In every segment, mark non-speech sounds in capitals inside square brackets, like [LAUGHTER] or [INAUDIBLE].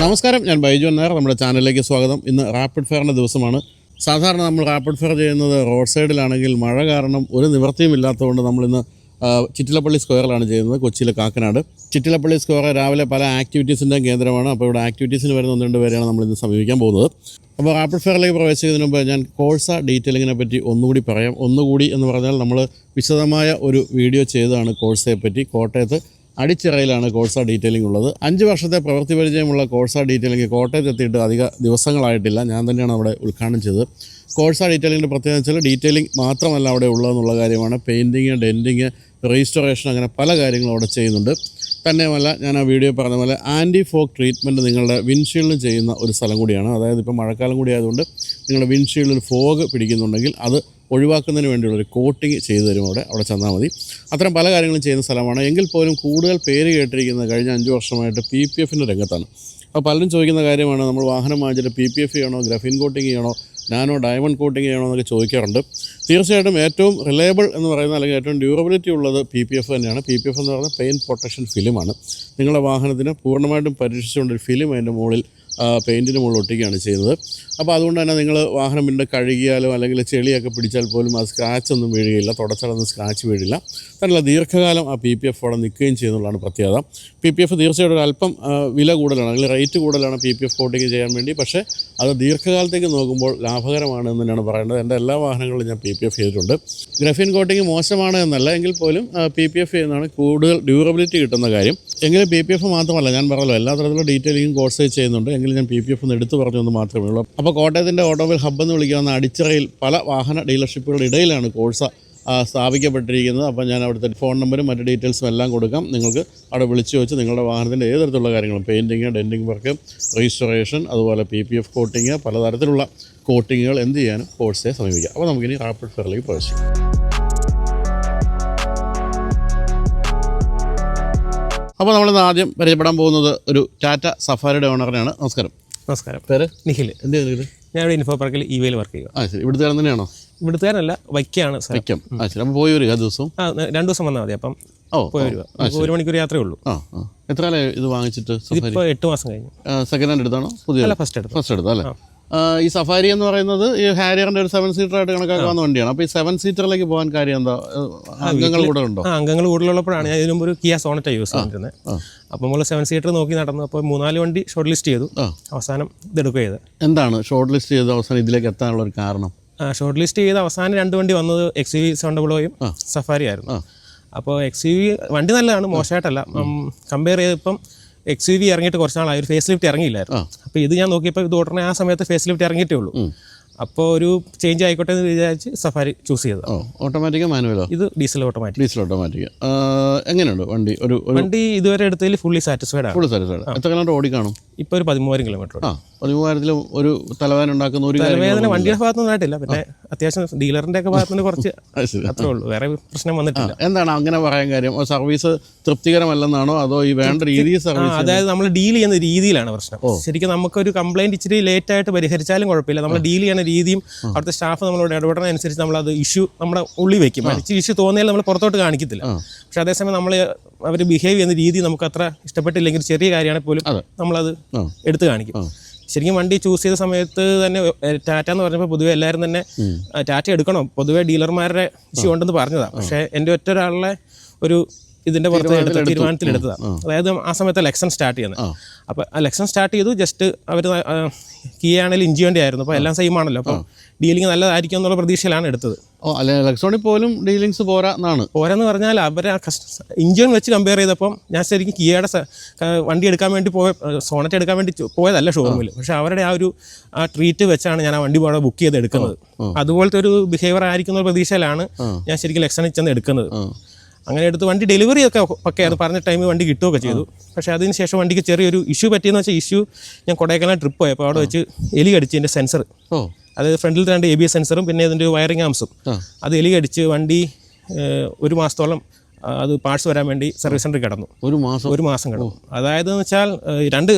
നമസ്കാരം ഞാൻ ബൈജു നായർ നമ്മുടെ ചാനലിലേക്ക് സ്വാഗതം. ഇന്ന് റാപ്പിഡ് ഫയറിന്റെ ദിവസമാണ്. സാധാരണ നമ്മൾ റാപ്പിഡ് ഫയർ ചെയ്യുന്നത് റോഡ് സൈഡിലാണെങ്കിൽ മഴ കാരണം ഒരു നിവൃത്തിയും ഇല്ലാത്തതുകൊണ്ട് നമ്മളിന്ന് ചിറ്റിലപ്പള്ളി സ്ക്വയറിലാണ് ചെയ്യുന്നത് കൊച്ചിയിലെ കാക്കനാട്. ചിറ്റിലപ്പള്ളി സ്ക്വയർ രാവിലെ പല ആക്ടിവിറ്റീസിന്റെയും കേന്ദ്രമാണ്. അപ്പോൾ ഇവിടെ ആക്ടിവിറ്റീസിന് വരുന്ന ഒന്ന് രണ്ട് പേരെയാണ് നമ്മളിന്ന് സമീപിക്കാൻ പോകുന്നത്. അപ്പോൾ റാപ്പിഡ് ഫെയറിലേക്ക് പ്രവേശിക്കുന്നതിന് മുമ്പ് ഞാൻ കോഴ്സ ഡീറ്റെയിലിങ്ങിനെ പറ്റി ഒന്നുകൂടി പറയാം. ഒന്നുകൂടി എന്ന് പറഞ്ഞാൽ നമ്മൾ വിശദമായ ഒരു വീഡിയോ ചെയ്തതാണ് കോഴ്സയെ പറ്റി. കോട്ടയത്ത് അടിച്ചിറയിലാണ് കോഴ്സ ഡീറ്റെയിലിംഗ് ഉള്ളത്. അഞ്ച് വർഷത്തെ പ്രവൃത്തി പരിചയമുള്ള കോഴ്സ ഡീറ്റെയിലിംഗ് കോട്ടയത്ത് എത്തിയിട്ട് അധിക ദിവസങ്ങളായിട്ടില്ല. ഞാൻ തന്നെയാണ് അവിടെ ഉദ്ഘാടനം ചെയ്തത്. കോഴ്സ ഡീറ്റെയിലിങ്ങിന്റെ പ്രത്യേകത വെച്ചാൽ ഡീറ്റെയിലിംഗ് മാത്രമല്ല അവിടെ ഉള്ളതെന്നുള്ള കാര്യമാണ്. പെയിന്റിങ് ഡെന്റിങ് റീസ്റ്റോറേഷൻ അങ്ങനെ പല കാര്യങ്ങളും അവിടെ ചെയ്യുന്നുണ്ട്. തന്നെയുമല്ല ഞാൻ ആ വീഡിയോ പറഞ്ഞ പോലെ ആന്റി ഫോക്ക് ട്രീറ്റ്മെന്റ് നിങ്ങളുടെ വിൻഷീൽഡിൽ ചെയ്യുന്ന ഒരു സ്ഥലം കൂടിയാണ്. അതായത് ഇപ്പോൾ മഴക്കാലം കൂടി ആയതുകൊണ്ട് നിങ്ങളുടെ വിൻഷീൽഡിൽ ഫോഗ് പിടിക്കുന്നുണ്ടെങ്കിൽ അത് ഒഴിവാക്കുന്നതിന് വേണ്ടിയുള്ള ഒരു കോട്ടിങ് ചെയ്തു തരും അവിടെ. അവിടെ ചെന്നാൽ മതി. അത്തരം പല കാര്യങ്ങളും ചെയ്യുന്ന സ്ഥലമാണ്. എങ്കിൽ പോലും കൂടുതൽ പേര് കേട്ടിരിക്കുന്നത് കഴിഞ്ഞ അഞ്ച് വർഷമായിട്ട് പി പി എഫിന്റെ രംഗത്താണ്. അപ്പോൾ പലരും ചോദിക്കുന്ന കാര്യമാണ് നമ്മൾ വാഹനം വാങ്ങിച്ചിട്ട് പി പി എഫ് ചെയ്യണോ ഗ്രഫിൻ കോട്ടിങ് ചെയ്യണോ നാനോ ഡയമണ്ട് കോട്ടിംഗ് ചെയ്യണോ എന്നൊക്കെ ചോദിക്കാറുണ്ട്. തീർച്ചയായിട്ടും ഏറ്റവും റിലയബിൾ എന്ന് പറയുന്ന അല്ലെങ്കിൽ ഏറ്റവും ഡ്യൂറബിലിറ്റി ഉള്ളത് പി പി എഫ് തന്നെയാണ്. പി പി എഫ് എന്ന് പറയുന്നത് പെയിൻ പ്രൊട്ടക്ഷൻ ഫിലിമാണ് നിങ്ങളുടെ വാഹനത്തിന് പൂർണമായിട്ടും പരീക്ഷിച്ചുകൊണ്ടൊരു ഫിലിം അതിന്റെ മുകളിൽ പെയിന്റിന് മുകളിൽ ഒട്ടിക്കുകയാണ് ചെയ്യുന്നത്. അപ്പോൾ അതുകൊണ്ട് തന്നെ നിങ്ങൾ വാഹനം പിന്നെ കഴുകിയാലും അല്ലെങ്കിൽ ചെളിയൊക്കെ പിടിച്ചാൽ പോലും ആ സ്ക്രാച്ച് ഒന്നും വീഴുകയില്ല. തുടച്ചാലൊന്നും സ്ക്രാച്ച് വീഴില്ല. തന്നെയല്ല ദീർഘകാലം ആ പി പി എഫ് അവിടെ നിൽക്കുകയും ചെയ്യുന്നുള്ളതാണ് പ്രത്യേകത. പി പി എഫ് തീർച്ചയായിട്ടും അല്പം വില കൂടുതലാണ്. അല്ലെങ്കിൽ റേറ്റ് കൂടുതലാണ് പി പി എഫ് കോട്ടിങ് ചെയ്യാൻ വേണ്ടി. പക്ഷേ അത് ദീർഘകാലത്തേക്ക് നോക്കുമ്പോൾ ലാഭകരമാണ് എന്ന് തന്നെയാണ് പറയേണ്ടത്. എന്റെ എല്ലാ വാഹനങ്ങളും ഞാൻ പി പി എഫ് ചെയ്തിട്ടുണ്ട്. ഗ്രഫീൻ കോട്ടിങ് മോശമാണ് എന്നല്ല. എങ്കിൽ പോലും പി പി എഫ് ചെയ്യുന്നതാണ് കൂടുതൽ ഡ്യൂറബിലിറ്റി കിട്ടുന്ന കാര്യം. എങ്കിലും പി പി എഫ് മാത്രമല്ല ഞാൻ പറഞ്ഞല്ലോ എല്ലാ തരത്തിലുള്ള ഡീറ്റെയിലിങ്ങും കോഴ്സ് ചെയ്യുന്നുണ്ട്. എങ്കിലും ഞാൻ പി പി എഫ് ഒന്ന് എടുത്തു പറഞ്ഞു എന്ന് മാത്രമേ ഉള്ളൂ. അപ്പോൾ കോട്ടയത്തിന്റെ ഓട്ടോമൊബൈൽ ഹബ്ബ് എന്ന് വിളിക്കാവുന്ന അടിച്ചിറയിൽ പല വാഹന ഡീലർഷിപ്പുകളുടെ ഇടയിലാണ് കോഴ്സ സ്ഥാപിക്കപ്പെട്ടിരിക്കുന്നത്. അപ്പോൾ ഞാൻ അവിടുത്തെ ഫോൺ നമ്പറും മറ്റ് ഡീറ്റെയിൽസും എല്ലാം കൊടുക്കാം. നിങ്ങൾക്ക് അവിടെ വിളിച്ചു വെച്ച് നിങ്ങളുടെ വാഹനത്തിന്റെ ഏത് തരത്തിലുള്ള കാര്യങ്ങളും പെയിന്റിങ് ഡെന്റിങ് വർക്ക് രജിസ്ട്രേഷൻ അതുപോലെ പി പി എഫ് കോട്ടിങ് പലതരത്തിലുള്ള കോട്ടിങ്ങുകൾ എന്ത് ചെയ്യാനും കോഴ്സയെ സമീപിക്കാം. അപ്പോൾ നമുക്കിനി റാപ്പിഡ് ഫെയറിലേക്ക് പ്രവേശിക്കാം. അപ്പോൾ നമ്മളിന്ന് ആദ്യം പരിചയപ്പെടാൻ പോകുന്നത് ഒരു ടാറ്റ സഫാരിയുടെ ഓണറിനെയാണ് നമസ്കാരം. നമസ്കാരം. പേര്? നിഖിൽ. എന്ത് ചെയ്യുന്നത് ഞാനിവിടെ ഇൻഫോ പാർക്കിൽ ഇ വെയിൽ വർക്ക് ചെയ്യുക ആ ശരി. ഇവിടുത്തെ തന്നെയാണോ? ഇവിടുത്തുകാരനല്ല വൈക്കാണ് വൈക്കം. ആ ശരി. അപ്പോൾ പോയി വരിക ദിവസവും? ആ രണ്ട് ദിവസം വന്നാൽ മതി. അപ്പം ഓ പോയി വരിക. ഒരു മണിക്കൂർ യാത്രയേ ഉള്ളൂ. ആ ആ. എത്ര കാലം ഇത് വാങ്ങിച്ചിട്ട് സഫാരി ഇതിപ്പോൾ എട്ട് മാസം കഴിഞ്ഞു. സെക്കൻഡ് ഹാൻഡ് എടുത്താണോ? പുതിയ ഫസ്റ്റ് എടുത്തു? ഫസ്റ്റ് എടുത്തു അല്ലേ? ഈ സഫാരി എന്ന് പറയുന്നത് ഈ ഹാരിയറിന്റെ ഒരു സെവൻ സീറ്റർ ആയിട്ട് കണക്കാക്കാവുന്ന വണ്ടിയാണ്. അപ്പോൾ ഈ സെവൻ സീറ്ററിലേക്ക് പോകാൻ കാര്യം എന്താ? അംഗങ്ങൾ കൂടെ ഉണ്ടോ? അംഗങ്ങൾ കൂടുതലുള്ളപ്പോഴാണ് ഞാൻ ഇതിനുമ്പോൾ ഒരു കിയ സോണറ്റ് യൂസ് ചെയ്തിരുന്നത് അപ്പോൾ അപ്പം നമ്മൾ സെവൻ സീറ്റർ നോക്കി നടന്നു അപ്പോൾ മൂന്നാൽ വണ്ടി ഷോർട്ട് ലിസ്റ്റ് ചെയ്തു. അവസാനം ഇതെടുക്കുക ചെയ്ത് എന്താണ് ഷോർട്ട് ലിസ്റ്റ് ചെയ്ത് അവസാനം ഇതിലേക്ക് എത്താനുള്ള ഒരു കാരണം? ഷോർട്ട് ലിസ്റ്റ് ചെയ്ത് അവസാനം രണ്ട് വണ്ടി വന്നത് എക്സ് വി ഓയും സഫാരി ആയിരുന്നു. അപ്പോൾ എക്സ് വി വണ്ടി നല്ലതാണ് മോശമായിട്ടല്ല. കമ്പയർ ചെയ്തപ്പം എക്സ് യു വി ഇറങ്ങിയിട്ട് കുറച്ച് നാളായി. ഒരു ഫേസ് ലിഫ്റ്റ് ഇറങ്ങിയില്ലായിരുന്നു അപ്പോൾ ഇത് ഞാൻ നോക്കിയപ്പോൾ ഇത് ഉടനെ ആ സമയത്ത് ഫേസ് ലിഫ്റ്റ് ഇറങ്ങിയിട്ടേ ഉള്ളൂ. അപ്പോൾ ഒരു ചേഞ്ച് ആയിക്കോട്ടെ എന്ന് വിചാരിച്ച് സഫാരി ചൂസ് ചെയ്തത്. ഓ ഓട്ടോമാറ്റിക്കോ മാനുവലോ ഇത് ഡീസൽ ഓട്ടോമാറ്റിക് ഡീസൽ ഓട്ടോമാറ്റിക് എങ്ങനെയുണ്ട് വണ്ടി? ഒരു വണ്ടി ഇതുവരെ എടുത്തതിൽ ഫുള്ളി സാറ്റിസ്ഫൈഡ് ആണ്. ഫുൾ സാറ്റിസ്ഫൈഡ് എത്ര കിലോമീറ്റർ ഓടി കാണും ഇപ്പോൾ ഒരു പതിമൂവായിരം കിലോമീറ്റർ ആ പതിമൂവായിരത്തിൽ ഒരു തലവേദന ഉണ്ടാക്കുന്ന ഒരു തലവേദന വണ്ടിയുടെ ഭാഗത്തൊന്നും ആയിട്ടില്ല. പിന്നെ അത്യാവശ്യം ഡീലറിന്റെ ഒക്കെ ഭാഗത്തുനിന്ന് കുറച്ച് [LAUGHS] അത്രേ ഉള്ളൂ. വേറെ പ്രശ്നം വന്നിട്ടില്ല. എന്താണ് അങ്ങനെ പറയാൻ കാര്യം? സർവീസ് തൃപ്തികരമല്ലെന്നാണോ അതോ ഈ വേണ്ട രീതിയിൽ സർവീസ് അതായത് നമ്മൾ ഡീൽ ചെയ്യുന്ന രീതിയിലാണ് പ്രശ്നം. ശരിക്കും നമുക്കൊരു കംപ്ലൈന്റ് ഇച്ചിരി ലേറ്റ് ആയിട്ട് പരിഹരിച്ചാലും കുഴപ്പമില്ല. നമ്മൾ ഡീൽ ചെയ്യുന്ന രീതിയും അവിടുത്തെ സ്റ്റാഫ് നമ്മളോട് ഇടപെടുന്ന അനുസരിച്ച് നമ്മൾ അത് ഇഷ്യൂ നമ്മുടെ ഉള്ളി വെക്കും. ഇച്ചിരി ഇഷ്യൂ തോന്നിയാൽ നമ്മൾ പുറത്തോട്ട് കാണിക്കത്തില്ല. പക്ഷെ അതേസമയം നമ്മൾ അവർ ബിഹേവ് ചെയ്യുന്ന രീതി നമുക്ക് അത്ര ഇഷ്ടപ്പെട്ടില്ലെങ്കിൽ ചെറിയ കാര്യമാണെങ്കിൽ പോലും. നമ്മളത് എടുത്ത് കാണിക്കും. ശരിക്കും വണ്ടി ചൂസ് ചെയ്ത സമയത്ത് തന്നെ ടാറ്റ എന്ന് പറഞ്ഞപ്പോൾ പൊതുവെ എല്ലാവരും തന്നെ ടാറ്റ എടുക്കണം. പൊതുവെ ഡീലർമാരുടെ ഇഷ്യൂ ഉണ്ടെന്ന് പറഞ്ഞതാണ് പക്ഷേ എന്റെ ഒറ്റ ഒരാളുടെ ഒരു ഇതിന്റെ പുറത്ത് എടുത്ത തീരുമാനത്തിൽ എടുത്തതാണ് അതായത് ആ സമയത്ത് ലെക്സൺ സ്റ്റാർട്ട് ചെയ്യുന്നത്. അപ്പോൾ ആ ലെക്സൺ സ്റ്റാർട്ട് ചെയ്തു ജസ്റ്റ് അവർ കീ ആണെങ്കിലും ഇഞ്ചി വേണ്ടി ആയിരുന്നു. അപ്പോൾ എല്ലാം സെയിം ആണല്ലോ. അപ്പോൾ ഡീലിംഗ് നല്ലതായിരിക്കും എന്നുള്ള പ്രതീക്ഷയിലാണ് എടുത്തത്. ഓ അല്ലെ ഇലക്ട്രോണിക് പോലും ഡീലിങ്സ് പോരാ എന്നാണ് പോരെന്ന് പറഞ്ഞാൽ അവരെ ഇഞ്ചിൻ വെച്ച് കമ്പയർ ചെയ്തപ്പോൾ ഞാൻ ശരിക്കും കിയയുടെ വണ്ടി എടുക്കാൻ വേണ്ടി പോയ സോണറ്റ് എടുക്കാൻ വേണ്ടി പോയതല്ല ഷോറൂമിൽ പക്ഷെ അവരുടെ ആ ഒരു ആ ട്രീറ്റ് വെച്ചാണ് ഞാൻ ആ വണ്ടി അവിടെ ബുക്ക് ചെയ്ത് എടുക്കുന്നത്. അതുപോലത്തെ ഒരു ബിഹേവിയർ ആയിരിക്കുന്ന പ്രതീക്ഷയിലാണ് ഞാൻ ശരിക്കും ലക്ഷണിൽ ചെന്ന് എടുക്കുന്നത്. അങ്ങനെ എടുത്ത് വണ്ടി ഡെലിവറി ഒക്കെ ഒക്കെ ആണ് പറഞ്ഞ ടൈമിൽ വണ്ടി കിട്ടുകയൊക്കെ ചെയ്തു. പക്ഷേ അതിന് ശേഷം വണ്ടിക്ക് ചെറിയൊരു ഇഷ്യൂ പറ്റിയെന്ന് വെച്ചാൽ ഇഷ്യൂ ഞാൻ കൊടൈക്കനാൽ ട്രിപ്പ് പോയപ്പോൾ അവിടെ വെച്ച് എലി കടിച്ച് എന്റെ സെൻസർ അതായത് ഫ്രണ്ടിൽ രണ്ട് എ ബി എസ് സെൻസറും പിന്നെ ഇതിന്റെ വയറിംഗ് ആംസും അത് എലി കടിച്ച് വണ്ടി ഒരു മാസത്തോളം അത് പാർട്സ് വരാൻ വേണ്ടി സർവീസ് സെന്ററിൽ കിടന്നു. ഒരു മാസം? ഒരു മാസം കിടന്നു. അതായത് എന്ന് വെച്ചാൽ രണ്ട്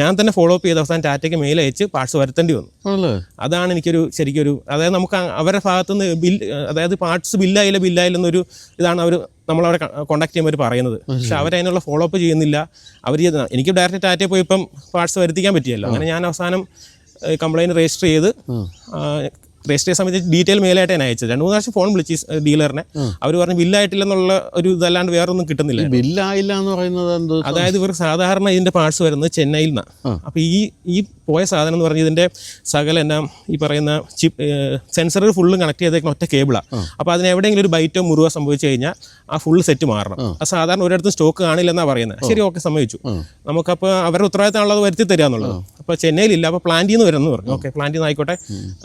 ഞാൻ തന്നെ ഫോളോ അപ്പ് ചെയ്ത അവസാനം ടാറ്റയ്ക്ക് മെയിൽ അയച്ച് പാർട്സ് വരുത്തേണ്ടി വന്നു. അതാണ് എനിക്കൊരു ശരിക്കൊരു അതായത് നമുക്ക് അവരുടെ ഭാഗത്തുനിന്ന് ബിൽ അതായത് പാർട്സ് ബില്ലായില്ല ബില്ലായില്ലെന്നൊരു ഇതാണ് അവർ നമ്മളവിടെ കോൺടാക്ട് ചെയ്യുമ്പോൾ അവർ പറയുന്നത്. പക്ഷെ അവരതിനുള്ള ഫോളോ അപ്പ് ചെയ്യുന്നില്ല. അവർ എനിക്ക് ഡയറക്റ്റ് ടാറ്റയിൽ പോയി ഇപ്പം പാർട്സ് വരുത്തിക്കാൻ പറ്റിയല്ലോ. അങ്ങനെ ഞാൻ അവസാനം കംപ്ലൈന്റ് രജിസ്റ്റർ ചെയ്ത് രജിസ്റ്റർ സംബന്ധിച്ച് സമയത്ത് ഡീറ്റെയിൽ മെയിലായിട്ട് ഞാൻ അയച്ചത്. രണ്ട് മൂന്ന് പ്രാവശ്യം ഫോൺ വിളിച്ച് ഡീലറിനെ. അവർ പറഞ്ഞു ബില്ലായിട്ടില്ലെന്നുള്ള ഒരു ഇതല്ലാണ്ട് വേറെ ഒന്നും കിട്ടുന്നില്ല ബില്ലായില്ല എന്ന് പറയുന്നത് അതായത് ഇവർ സാധാരണ ഇതിന്റെ പാർട്സ് വരുന്നത് ചെന്നൈയിൽ നിന്നാണ് അപ്പൊ ഈ ഈ പോയ സാധനം എന്ന് പറഞ്ഞാൽ ഇതിന്റെ സകല എന്നാ ഈ പറയുന്ന ചിപ്പ് സെൻസറിൽ ഫുള്ളും കണക്ട് ചെയ്തേക്കുന്ന ഒറ്റ കേബിളാണ് അപ്പോൾ അതിന് എവിടെയെങ്കിലും ഒരു ബൈറ്റോ മുറിവോ സംഭവിച്ചു കഴിഞ്ഞാൽ ആ ഫുൾ സെറ്റ് മാറണം. ആ. സാധാരണ ഒരിടത്തും സ്റ്റോക്ക് കാണില്ലെന്നാണ് പറയുന്നത് ശരി ഓക്കെ സമ്മതിച്ചു. നമുക്കപ്പോൾ അവരുടെ ഉത്തരവാദിത്തമാണുള്ളത് വരുത്തി തരിക എന്നുള്ളത്. അപ്പോൾ ചെന്നൈയിലില്ല അപ്പോൾ പ്ലാന്റിൽ നിന്ന് വരുമെന്ന് പറഞ്ഞു. ഓക്കെ പ്ലാന്റിൽ നിന്ന് ആയിക്കോട്ടെ.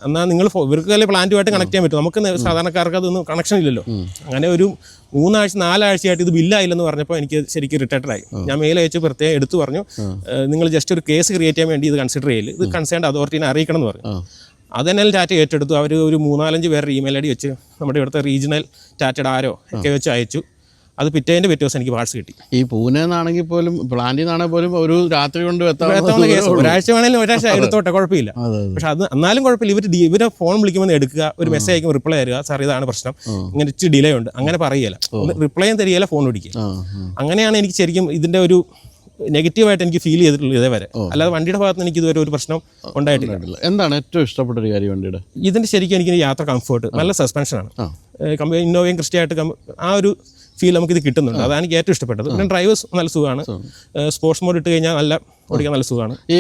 എന്നാൽ നിങ്ങൾ ഇവർക്ക് അല്ലെ പ്ലാന്റുമായിട്ട് കണക്ട് ചെയ്യാൻ പറ്റും. നമുക്ക് സാധാരണക്കാർക്ക് അതൊന്നും കണക്ഷൻ ഇല്ലല്ലോ. അങ്ങനെ ഒരു മൂന്നാഴ്ച നാലാഴ്ചയായിട്ട് ഇത് ബില്ലായില്ലെന്ന് പറഞ്ഞപ്പോൾ എനിക്ക് ശരിക്കും റിട്ടയർഡായി ഞാൻ മെയിൽ അയച്ച് പ്രത്യേകം എടുത്തു പറഞ്ഞു നിങ്ങൾ ജസ്റ്റ് ഒരു കേസ് ക്രിയേറ്റ് ചെയ്യാൻ വേണ്ടി ഇത് കൺസിഡർ ചെയ്യില്ല ഇത് കൺസേൺ അതോറിറ്റിനെ അറിയിക്കണം എന്ന് പറഞ്ഞു. അതെന്നെ ടാറ്റ ഏറ്റെടുത്തു. അവർ ഒരു മൂന്നാലഞ്ച് പേരുടെ ഇമെയിൽ ഐ ഡി വെച്ച് നമ്മുടെ ഇവിടുത്തെ റീജിയണൽ ടാറ്റയുടെ ആരോ ഒക്കെ വെച്ച് അയച്ചു. അത് പിറ്റേന്റെ പിറ്റേ ദിവസം എനിക്ക് പാർട്സ് കിട്ടി. ഈ പൂനെന്നാണെങ്കിൽ പോലും പ്ലാന്റിൽ നിന്നാണെങ്കിൽ പോലും ഒരു രാത്രി കൊണ്ട് എത്താവുന്ന കേസ്. ഒരാഴ്ച വേണേലും ഒരാഴ്ച എടുത്തോട്ടെ കുഴപ്പമില്ല. പക്ഷെ അത് എന്നാലും കുഴപ്പമില്ല. ഇവർ ഇവരെ ഫോൺ വിളിക്കുമ്പോൾ എടുക്കുക ഒരു മെസ്സേജ് അയക്കുമ്പോൾ റിപ്ലൈ തരിക സാർ ഇതാണ് പ്രശ്നം. ഇങ്ങനെ ഇച്ചിരി ഡിലേ ഉണ്ട്. അങ്ങനെ പറയുകയില്ല റിപ്ലൈയും തരികയില്ല ഫോൺ ആ. അങ്ങനെയാണ് എനിക്ക് ശരിക്കും ഇതിന്റെ ഒരു നെഗറ്റീവായിട്ട് എനിക്ക് ഫീൽ ചെയ്തിട്ടുള്ളത് ഇതേവരെ. അല്ലാതെ വണ്ടിയുടെ ഭാഗത്ത് നിന്ന് എനിക്ക് ഇതുവരെ ഒരു പ്രശ്നം ഉണ്ടായിട്ടില്ല. എന്താണ് ഏറ്റവും ഇഷ്ടപ്പെട്ട ഒരു കാര്യം വണ്ടിയുടെ? ഇതിന്റെ ശരിക്കും എനിക്ക് യാത്ര കംഫർട്ട് നല്ല സസ്പെൻഷനാണ് ഇന്നോവയും ക്രിസ്റ്റിയായിട്ട് ആ ഒരു ഫീൽ നമുക്കിത് കിട്ടുന്നുണ്ട്. അതാണ് എനിക്ക് ഏറ്റവും ഇഷ്ടപ്പെട്ടത്. പിന്നെ ഡ്രൈവേഴ്സ് നല്ല സുഖമാണ്. സ്പോർട്സ് മോഡ് ഇട്ട് കഴിഞ്ഞാൽ നല്ല ഓടിക്കാൻ നല്ല സുഖമാണ്. ഈ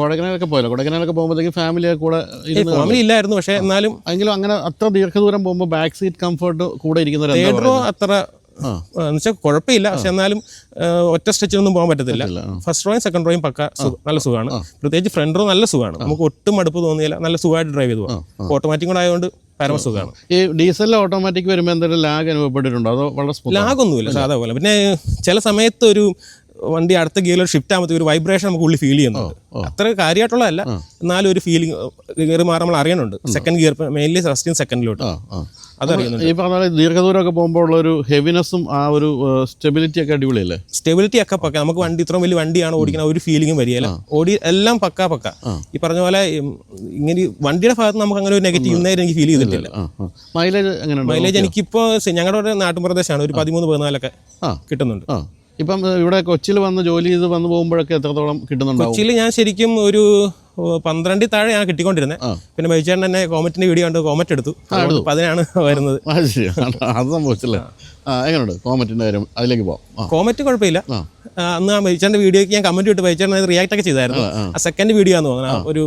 കൊടകനാലൊക്കെ പോയല്ലോ? കൊടകനാലൊക്കെ പോകുമ്പോഴത്തേക്ക് ഫാമിലിയെ കൂടെ ഫാമിലി ഇല്ലായിരുന്നു. പക്ഷേ എന്നാലും എങ്കിലും അങ്ങനെ അത്ര ദീർഘദൂരം പോകുമ്പോൾ ബാക്ക് സീറ്റ് കംഫർട്ട് കൂടെ പറയുന്നത്? അത്ര എന്നുവെച്ചാൽ കുഴപ്പമില്ല. പക്ഷെ എന്നാലും ഒറ്റ സ്ട്രെച്ചിനൊന്നും പോകാൻ പറ്റത്തില്ല. ഫസ്റ്റ് റോയും സെക്കൻഡ് റോയും പക്ക നല്ല സുഖമാണ്. പ്രത്യേകിച്ച് ഫ്രണ്ട് റോ നല്ല സുഖമാണ്. നമുക്ക് ഒട്ടും മടുപ്പ് തോന്നിയില്ല. നല്ല സുഖമായിട്ട് ഡ്രൈവ് ചെയ്തു പോകാം ഓട്ടോമാറ്റിക് കൂടെ ആയതുകൊണ്ട് പരമ സുഖമാണ്. ഈ ഡീസലിൽ ഓട്ടോമാറ്റിക് വരുമ്പോൾ എന്തെങ്കിലും ലാഗ് അനുഭവപ്പെട്ടിട്ടുണ്ടോ? അതോ വളരെ ലാഗൊന്നുമില്ല സാധാ പോലെ. പിന്നെ ചില സമയത്ത് ഒരു വണ്ടി അടുത്ത ഗിയറിൽ ഷിഫ്റ്റ് ആകുമ്പോൾ ഒരു വൈബ്രേഷൻ നമുക്ക് ഉള്ളിൽ ഫീൽ ചെയ്യുന്നുണ്ട്. അത്ര കാര്യമായിട്ടുള്ളതല്ല. എന്നാലും ഒരു ഫീലിംഗ് ഗിയർ മാറി നമ്മൾ അറിയണുണ്ട്. സെക്കൻഡ് ഗിയർ മെയിൻലി ഫസ്റ്റിന് സെക്കൻഡിലോട്ട് അതറിയുന്നുണ്ട് ഈ പറഞ്ഞ ദീർഘദൂരമൊക്കെ പോകുമ്പോൾ ഉള്ള ഒരു ഹെവിനെസ്സും ആ ഒരു സ്റ്റെബിലിറ്റി ഒക്കെ അടിപൊളിയല്ലേ? സ്റ്റെബിലിറ്റി ഒക്കെ പക്ക. നമുക്ക് വണ്ടി ഇത്രയും വലിയ വണ്ടിയാണ് ഓടിക്കുന്ന ഒരു ഫീലിംഗും വരികയില്ല. ഓടി എല്ലാം പക്ക പക്ക. ഈ പറഞ്ഞ പോലെ ഇങ്ങനെ വണ്ടിയുടെ ഭാഗത്ത് നമുക്ക് അങ്ങനെ ഒരു നെഗറ്റീവ് ഇന്നേരം എനിക്ക് ഫീൽ ചെയ്തിട്ടില്ല. മൈലേജ് മൈലേജ് എനിക്കിപ്പോൾ ഞങ്ങളുടെ നാട്ടുപ്രദേശമാണ് ഒരു പതിമൂന്ന് പതിനാലൊക്കെ കിട്ടുന്നുണ്ട്. ഇപ്പം ഇവിടെ കൊച്ചിയിൽ വന്ന് ജോലി ചെയ്ത് വന്ന് പോകുമ്പോഴൊക്കെ എത്രത്തോളം കിട്ടുന്നുണ്ടാവും? കൊച്ചിയിൽ ഞാൻ ശരിക്കും ഒരു പന്ത്രണ്ടിൽ താഴെ ഞാൻ കിട്ടിക്കൊണ്ടിരുന്നത് പിന്നെ ബൈച്ചേട്ടൻ തന്നെ കോമറ്റിന്റെ വീഡിയോ കണ്ട് കോമറ്റ് എടുത്തു. അതിനാണ് വരുന്നത്. അത് സംഭവിച്ചല്ലേ? എങ്ങനെയുണ്ട് കോമറ്റിന്റെ കാര്യം അതിലേക്ക് പോവാം. കോമറ്റ് കുഴപ്പമില്ല. അന്ന് ആ മരിച്ചാന്റെ വീഡിയോക്ക് ഞാൻ കമന്റ് ഇട്ട്. ബൈച്ചേട്ടൻ റിയാക്ട് ഒക്കെ ചെയ്തായിരുന്നു. ആ സെക്കൻഡ് വീഡിയോ ആണെന്ന് തോന്നുന്നു. ഒരു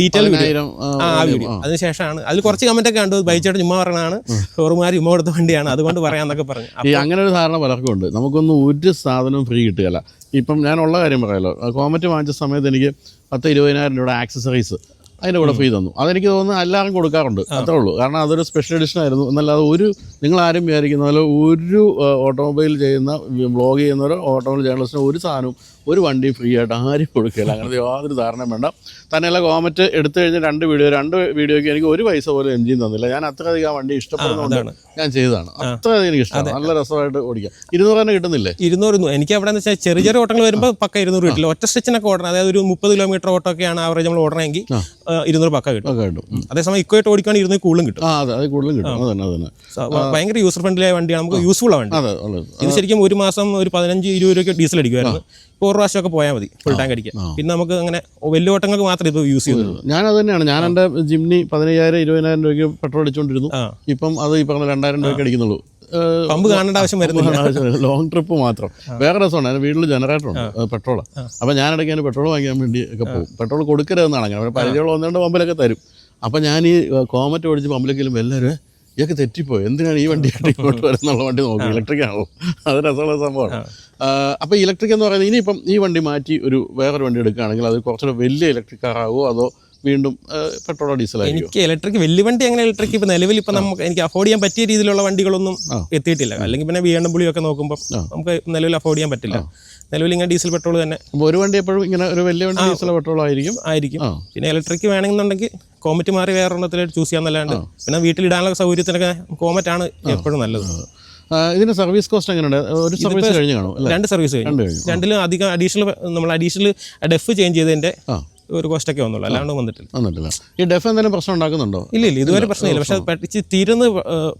ഡീറ്റെയിൽ വീഡിയോ ആ, വീഡിയോ അതിനുശേഷമാണ് അതിൽ കുറച്ച് കമന്റ് ഒക്കെ കണ്ടു. ബൈച്ചേട്ടൻ ചുമ്മാ പറയണതാണ് ഷോറുമാർ ചുമ്മാ കൊടുത്ത വണ്ടിയാണ്. അതുകൊണ്ട് പറയാന്നൊക്കെ പറഞ്ഞു. ഈ അങ്ങനെ ഒരു ധാരണ പലർക്കും ഉണ്ട് നമുക്കൊന്നും ഒരു സാധനവും ഫ്രീ കിട്ടുകയല്ല. ഇപ്പം ഞാനുള്ള കാര്യം പറയാമല്ലോ കോമറ്റ് വാങ്ങിച്ച സമയത്ത് എനിക്ക് പത്ത് ഇരുപതിനായിരം രൂപയുടെ ആക്സസറീസ് അതിന്റെ കൂടെ ഫ്രീ തന്നു. അതെനിക്ക് തോന്നുന്നു എല്ലാവരും കൊടുക്കാറുണ്ട്. അത്രേ ഉള്ളൂ. കാരണം അതൊരു സ്പെഷ്യൽ എഡിഷൻ ആയിരുന്നു. എന്നല്ലാതെ ഒരു നിങ്ങൾ ആരും വിചാരിക്കുന്ന പോലെ ഒരു ഓട്ടോമൊബൈൽ ചെയ്യുന്ന ബ്ലോഗ് ചെയ്യുന്നവരോ ഓട്ടോമൊബൈൽ ജേർണലിസ്റ്റിനോ ഒരു സാധനവും ഒരു വണ്ടി ഫ്രീ ആയിട്ട് ആരും കൊടുക്കില്ല. അങ്ങനത്തെ യാതൊരു ധാരണയും വേണ്ട. തന്നെയല്ല കോമറ്റ് എടുത്തു കഴിഞ്ഞാൽ രണ്ട് വീഡിയോ രണ്ട് വീഡിയോയ്ക്ക് എനിക്ക് ഒരു പൈസ പോലും എൻജിൻ തന്നില്ല. ഞാൻ അത്രയധികം ആ വണ്ടി ഇഷ്ടപ്പെടുന്നതാണ് ഞാൻ ചെയ്തതാണ്. അത്രയധികം എനിക്ക് ഇഷ്ടമാണ്. നല്ല രസമായിട്ട് ഓടിക്കാം. ഇരുന്നൂറ് തന്നെ കിട്ടുന്നില്ലേ? ഇരുന്നൂറ് എനിക്ക് അവിടെ വെച്ചാൽ ചെറിയ ചെറിയ ഓട്ടങ്ങൾ വരുമ്പോൾ പക്ക ഇരുന്നൂറ് കിട്ടില്ല. ഒറ്റ സ്റ്റിച്ചിനൊക്കെ ഓടണം. അതായത് ഒരു മുപ്പത് കിലോമീറ്റർ ഓട്ടമൊക്കെയാണ് ആവറേജ് നമ്മൾ ഓടണമെങ്കിൽ ഇരുന്നൂറ് പക്ക കിട്ടും. കിട്ടും. അതേസമയം ഇക്കോയിട്ട് ഓടിക്കുകയാണെങ്കിൽ ഇരുന്നൂറ് കൂടുതലും കിട്ടും. ആ അതെ. അത് കൂടുതലും കിട്ടും. അതന്നെ തന്നെ തന്നെ. സോ, ഭയങ്കര യൂസർ ഫ്രണ്ട്ലി ആയ വണ്ടിയാണ്. നമുക്ക് യൂസ്ഫുൾ ആണ് വണ്ടി. അതെ ഉള്ളത്. ഇത് ശരിക്കും ഒരു മാസം ഒരു പതിനഞ്ച് ഇരുപത് രൂപയ്ക്ക് ഡീസൽ അടിക്കുമായിരുന്നു ഒരു പ്രാവശ്യമൊക്കെ പോയാൽ മതി ഫുൾ ടാങ്ക് അടിക്കാം പിന്നെ നമുക്ക് അങ്ങനെ വലിയ ഓട്ടങ്ങൾക്ക് മാത്രമേ ഇത് യൂസ് ചെയ്യുന്നുള്ളൂ. ഞാൻ അത് തന്നെയാണ് ഞാൻ എന്റെ ജിംനി പതിനയ്യായിരം ഇരുപതിനായിരം രൂപയ്ക്ക് പെട്രോൾ അടിച്ചുകൊണ്ടിരുന്നു. ഇപ്പം അത് ഈ പറഞ്ഞ രണ്ടായിരം രൂപയ്ക്ക് അടിക്കുന്നുള്ളൂ. പമ്പ് കാണേണ്ട ആവശ്യം വരുന്നില്ല. ലോങ് ട്രിപ്പ് മാത്രം. വേറെ രസമാണ്. എന്റെ വീട്ടിൽ ജനറേറ്റർ ഉണ്ട്. പെട്രോൾ അപ്പം ഞാൻ ഇടയ്ക്ക് അതിന് പെട്രോൾ വാങ്ങിക്കാൻ വേണ്ടി ഒക്കെ പോകും. പെട്രോൾ കൊടുക്കരുതെന്നാണ് അങ്ങനെ പരിചയമുള്ള ഒന്ന് രണ്ട് പമ്പിലൊക്കെ തരും. അപ്പം ഞാൻ ഈ കോമറ്റ് ഓടിച്ച് പമ്പിലേക്കെങ്കിലും എല്ലാവരും ഇതൊക്കെ തെറ്റിപ്പോയി. എന്തിനാണ് ഈ വണ്ടി [LAUGHS] ഇങ്ങോട്ട് വരുന്നുള്ള വണ്ടി നോക്കി? ഇലക്ട്രിക് ആണല്ലോ. അത് രസമുള്ള സംഭവമാണ്. അപ്പോൾ ഇലക്ട്രിക് എന്ന് പറയുന്നത് ഇനിയിപ്പം ഈ വണ്ടി മാറ്റി ഒരു വേറൊരു വണ്ടി എടുക്കുകയാണെങ്കിൽ അത് കുറച്ചുകൂടെ വലിയ ഇലക്ട്രിക് കാറാകുമോ അതോ വീണ്ടും പെട്രോളോ ഡീസലോ എനിക്ക് ഇലക്ട്രിക് വലിയ വണ്ടി അങ്ങനെ ഇലക്ട്രിക് ഇപ്പൊ നിലവിൽ ഇപ്പൊ നമുക്ക് എനിക്ക് അഫോർഡ് ചെയ്യാൻ പറ്റിയ രീതിയിലുള്ള വണ്ടികളൊന്നും എത്തിയിട്ടില്ല. അല്ലെങ്കിൽ പിന്നെ ബി എം ഡബ്ല്യു ഒക്കെ നോക്കുമ്പോൾ നമുക്ക് നിലവിൽ അഫോർഡ് ചെയ്യാൻ പറ്റില്ല. നിലവിൽ ഇങ്ങനെ ഡീസൽ പെട്രോൾ തന്നെ. അപ്പോൾ ഒരു വണ്ടി എപ്പോഴും ഇങ്ങനെ ഒരു വലിയ വണ്ടി ഡീസൽ പെട്രോൾ ആയിരിക്കും. ആയിരിക്കും. പിന്നെ ഇലക്ട്രിക് വേണമെന്നുണ്ടെങ്കിൽ കോമറ്റ് മാറി വേറെ എണ്ണത്തിലായിട്ട് ചൂസ് ചെയ്യാന്നല്ലാണ്ട് പിന്നെ വീട്ടിലിടാനുള്ള സൗകര്യത്തിനൊക്കെ കോമറ്റ് ആണ് എപ്പോഴും നല്ലത്. ഇതിന്റെ സർവീസ് കോസ്റ്റ് എങ്ങനെയുണ്ട്? ഒരു സർവീസ് കഴിഞ്ഞു കാണും രണ്ട് സർവീസ് കഴിഞ്ഞു. രണ്ടിലും അധികം അഡീഷണൽ നമ്മൾ അഡീഷണൽ ഡെഫ് ചേഞ്ച് ചെയ്തതിന്റെ ഒരു കോസ്റ്റൊക്കെ വന്നുള്ളൂ. അല്ലാണ്ട് വന്നിട്ടില്ല. വന്നിട്ടില്ല. ഈ ഡെഫ് എന്തെങ്കിലും പ്രശ്നം ഉണ്ടാക്കുന്നുണ്ടോ? ഇല്ല ഇല്ല. ഇതുവരെ പ്രശ്നമില്ല. പക്ഷെ അത് പെട്ട് തീരുന്ന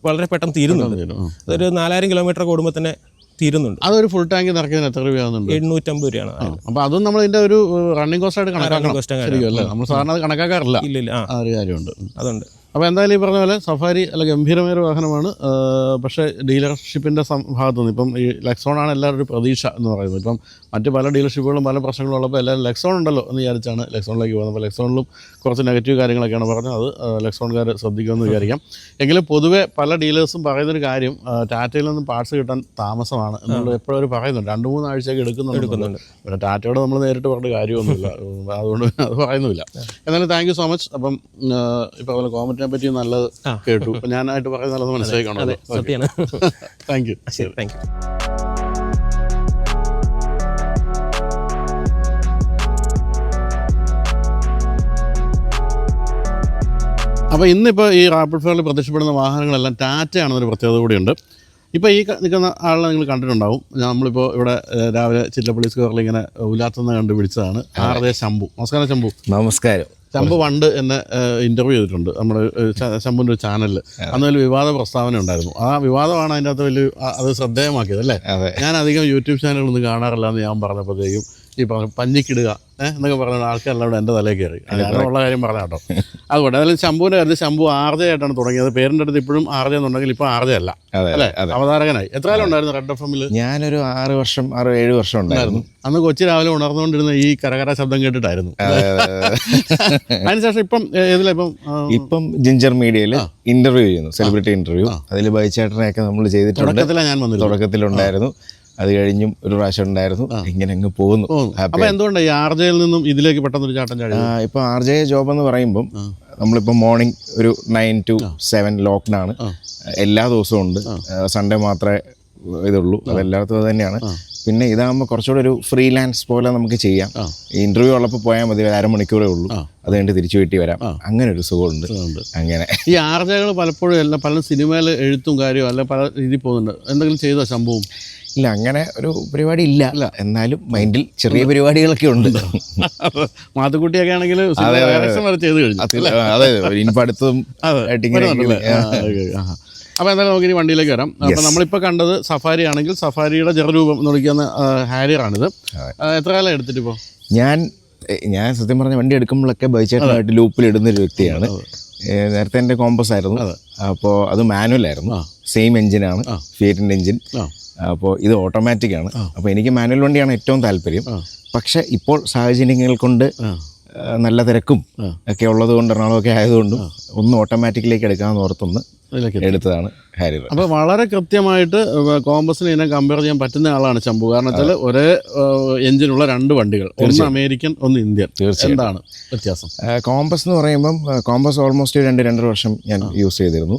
വളരെ പെട്ടെന്ന് തീരുന്നുണ്ട്. അതൊരു നാലായിരം കിലോമീറ്റർ ഓടുമ്പോൾ തന്നെ തീരുന്നുണ്ട്. അതൊരു ഫുൾ ടാങ്ക് നിറയ്ക്കുന്നതിന് എത്ര രൂപയാകുന്നുണ്ട് എണ്ണൂറ്റമ്പത് രൂപയാണ്. അപ്പോൾ അപ്പൊ അതും നമ്മൾ ഇതിന്റെ ഒരു റണ്ണിങ് കോസ്റ്റ് ആയിട്ട് കണക്കാക്കണം. നമ്മൾ സാധാരണ അത് കണക്കാക്കാറില്ല. ഇല്ല ഇല്ല ആ. ആ ഒരു കാര്യമുണ്ട്. അതുണ്ട്. അപ്പോൾ എന്തായാലും ഈ പറഞ്ഞ പോലെ സഫാരി അല്ല ഗംഭീരമായ ഒരു വാഹനമാണ്. പക്ഷേ ഡീലർഷിപ്പിന്റെ ഭാഗത്തു നിന്ന് ഇപ്പം ഈ ലെക്സോണാണ് എല്ലാവരും ഒരു പ്രതീക്ഷ എന്ന് പറയുന്നത്. ഇപ്പം മറ്റ് പല ഡീലർഷിപ്പുകളും പല പ്രശ്നങ്ങളും ഉള്ളപ്പോൾ എല്ലാവരും ലെക്സോൺ ഉണ്ടല്ലോ എന്ന് വിചാരിച്ചാണ് ലെക്സോണിലേക്ക് പോകുന്നത്. അപ്പോൾ ലെക്സോണിലും കുറച്ച് നെഗറ്റീവ് കാര്യങ്ങളൊക്കെയാണ് പറഞ്ഞത്. അത് ലെക്സോൺകാർ ശ്രദ്ധിക്കുമെന്ന് വിചാരിക്കാം. എങ്കിലും പൊതുവെ പല ഡീലേഴ്സും പറയുന്നൊരു കാര്യം ടാറ്റയിൽ നിന്നും പാർട്സ് കിട്ടാൻ താമസമാണ് എന്നുള്ളത് എപ്പോഴും അവർ പറയുന്നുണ്ട്. രണ്ട് മൂന്ന് ആഴ്ചയൊക്കെ എടുക്കുന്നുണ്ട്. പിന്നെ ടാറ്റയോട് നമ്മൾ നേരിട്ട് പറഞ്ഞ കാര്യമൊന്നുമില്ല. [LAUGHS] അതുകൊണ്ട് അത് പറയുന്നില്ല എന്നാലും താങ്ക് യു സോ മച്ച് അപ്പം ഇപ്പം പോലെ കോമറ്റിനെ പറ്റി നല്ലത്. കേട്ടു. ഞാനായിട്ട് പറയുന്നത് നല്ലത് മനസ്സിലാക്കണം താങ്ക് യു ശരി താങ്ക് യു അപ്പോൾ ഇന്നിപ്പോൾ ഈ റാപ്പിഡ് ഫയറിൽ പ്രത്യക്ഷപ്പെടുന്ന വാഹനങ്ങളെല്ലാം ടാറ്റയാണെന്നൊരു പ്രത്യേകത കൂടിയുണ്ട്. ഇപ്പോൾ ഈ നിൽക്കുന്ന ആളെ നിങ്ങൾ കണ്ടിട്ടുണ്ടാവും. നമ്മളിപ്പോൾ ഇവിടെ രാവിലെ ചില്ലപ്പള്ളി സ്ക്വയറിൽ ഇങ്ങനെ ഉലാത്തുന്ന കണ്ട് വിളിച്ചതാണ് ആർ ജെ ശംഭു. നമസ്കാരം ശംഭു. നമസ്കാരം. ശംഭു പണ്ട് എന്നെ ഇന്റർവ്യൂ ചെയ്തിട്ടുണ്ട്. നമ്മുടെ ശംഭുവിന്റെ ഒരു ചാനലിൽ അന്ന് വലിയ വിവാദ പ്രസ്താവന ഉണ്ടായിരുന്നു. ആ വിവാദമാണ് അതിന്റെ അകത്ത് വലിയ അത് ശ്രദ്ധേയമാക്കിയത് അല്ലേ? ഞാൻ അധികം യൂട്യൂബ് ചാനലൊന്നും കാണാറില്ല എന്ന് ഞാൻ പറഞ്ഞപ്പോഴത്തേക്കും ഈ പറഞ്ഞു പഞ്ഞിക്കിടുക ഏഹ് എന്നൊക്കെ പറഞ്ഞ ആൾക്കാരെല്ലാം ഇവിടെ എന്റെ തലയിൽ കയറി. ഉള്ള കാര്യം പറഞ്ഞ കേട്ടോ. അതുകൊണ്ട് അതായത് ശംഭുവിന്റെ കാര്യത്തിൽ ശംഭു ആർജെ ആയിട്ടാണ് തുടങ്ങിയത്. പേരിന്റെ അടുത്ത് ഇപ്പോഴും ആർജെ എന്നുണ്ടെങ്കിൽ ഇപ്പോൾ ആർജെ അല്ല. അല്ലേ? അവതാരകനായി. എത്ര കാലം ഉണ്ടായിരുന്നു റെഡ് എഫ് എമ്മിൽ ഞാനൊരു ആറ് വർഷം ആറ് ഏഴ് വർഷം ഉണ്ടായിരുന്നു. അന്ന് കൊച്ചി രാവിലെ ഉണർന്നുകൊണ്ടിരുന്ന ഈ കരകര ശബ്ദം കേട്ടിട്ടായിരുന്നു. അതെ, അതെ, അതെ. [LAUGHS] അതിനുശേഷം ഇപ്പം ഏ- ഏതിലാ ഇപ്പം ജിഞ്ചർ മീഡിയയിൽ ഇന്റർവ്യൂ ചെയ്യുന്നു സെലിബ്രിറ്റി ഇന്റർവ്യൂ അതിൽ ബൈച്ചേട്ടനെയൊക്കെ നമ്മൾ ചെയ്തിട്ടുണ്ട്. തുടക്കത്തിലാണ് ഞാൻ വന്നില്ല തുടക്കത്തിലുണ്ടായിരുന്നു. അത് കഴിഞ്ഞും ഒരു പ്രാവശ്യം ഉണ്ടായിരുന്നു. ഇങ്ങനെ അങ്ങ് പോകുന്നു. അപ്പൊ എന്തുകൊണ്ടാണ് ഈ നിന്നും ഇതിലേക്ക് പെട്ടെന്ന് ഒരു ചാട്ടം ചാടി? ഇപ്പൊ ആർ ജെ ജോബ് എന്ന് പറയുമ്പം നമ്മളിപ്പോൾ മോർണിംഗ് ഒരു നയൻ ടു സെവൻ ആണ്. എല്ലാ ദിവസവും ഉണ്ട്. സൺഡേ മാത്രമേ ഇതുള്ളൂ. അതെല്ലായിടത്തും അത് തന്നെയാണ്. പിന്നെ ഇതാകുമ്പോൾ കുറച്ചുകൂടെ ഒരു ഫ്രീലാൻസ് പോലെ നമുക്ക് ചെയ്യാം. ഇന്റർവ്യൂ ഉള്ളപ്പോൾ പോയാൽ മതി അരമണിക്കൂറേ ഉള്ളൂ. അത് കഴിഞ്ഞ് തിരിച്ചു വീട്ടി വരാം. അങ്ങനെ ഒരു സുഖമുണ്ട്. അങ്ങനെ. ഈ ആർജകൾ പലപ്പോഴും അല്ല പല സിനിമയിൽ എഴുത്തും കാര്യവും അല്ല പല രീതിയിൽ പോകുന്നുണ്ട്. എന്തെങ്കിലും ചെയ്തോ സംഭവം ഇല്ല അങ്ങനെ ഒരു പരിപാടി ഇല്ല. എന്നാലും മൈൻഡിൽ ചെറിയ പരിപാടികളൊക്കെ ഉണ്ട്. മാത്തുക്കുട്ടിയൊക്കെ ആണെങ്കിൽ ചെയ്ത് കഴിഞ്ഞു. അതെ ഇനിയിപ്പോൾ അടുത്തതും അതെ. ആയിട്ട് ആ, ഓക്കേ, ആഹാ. അപ്പൊ എന്തായാലും നമുക്ക് ഇനി വണ്ടിയിലേക്ക് വരാം. അപ്പൊ നമ്മളിപ്പോ കണ്ടത് സഫാരി ആണെങ്കിൽ സഫാരിയുടെ ചെറുരൂപം എന്ന് വിളിക്കുന്ന ഹാരിയറാണിത്. എത്ര കാലം എടുത്തിട്ട് ഇപ്പോ ഞാൻ ഞാൻ സത്യം പറഞ്ഞ വണ്ടി എടുക്കുമ്പോഴൊക്കെ ബൈച്ചേട്ടനായിട്ട് ലൂപ്പിൽ ഇടുന്ന ഒരു വ്യക്തിയാണ്. നേരത്തെ എന്റെ കോമ്പസ് ആയിരുന്നു. അപ്പോൾ അത് മാനുവൽ ആയിരുന്നു. സെയിം എഞ്ചിനാണ്. ഫിയറ്റിന്റെ എഞ്ചിൻ. അപ്പോൾ ഇത് ഓട്ടോമാറ്റിക് ആണ്. അപ്പോൾ എനിക്ക് മാനുവൽ വണ്ടിയാണ് ഏറ്റവും താല്പര്യം. പക്ഷെ ഇപ്പോൾ സാഹചര്യങ്ങൾ കൊണ്ട് നല്ല തിരക്കും ഒക്കെ ഉള്ളത് കൊണ്ട് എറണാകുളമൊക്കെ ആയതുകൊണ്ടും ഒന്ന് ഓട്ടോമാറ്റിക്കിലേക്ക് എടുക്കാമെന്ന് ഓർത്തൊന്ന് എടുത്തതാണ് ഹാരി അപ്പോൾ വളരെ കൃത്യമായിട്ട് കോമ്പസിനെ ഇതിനെ കമ്പയർ ചെയ്യാൻ പറ്റുന്ന ആളാണ് ചമ്പു കാരണം വെച്ചാൽ ഒരേ എഞ്ചിനുള്ള രണ്ട് വണ്ടികൾ ഒന്ന് അമേരിക്കൻ ഒന്ന് ഇന്ത്യൻ. എന്താണ് വ്യത്യാസം? കോമ്പസ് എന്ന് പറയുമ്പം കോമ്പസ് ഓൾമോസ്റ്റ് രണ്ട് രണ്ടര വർഷം ഞാൻ യൂസ് ചെയ്തിരുന്നു.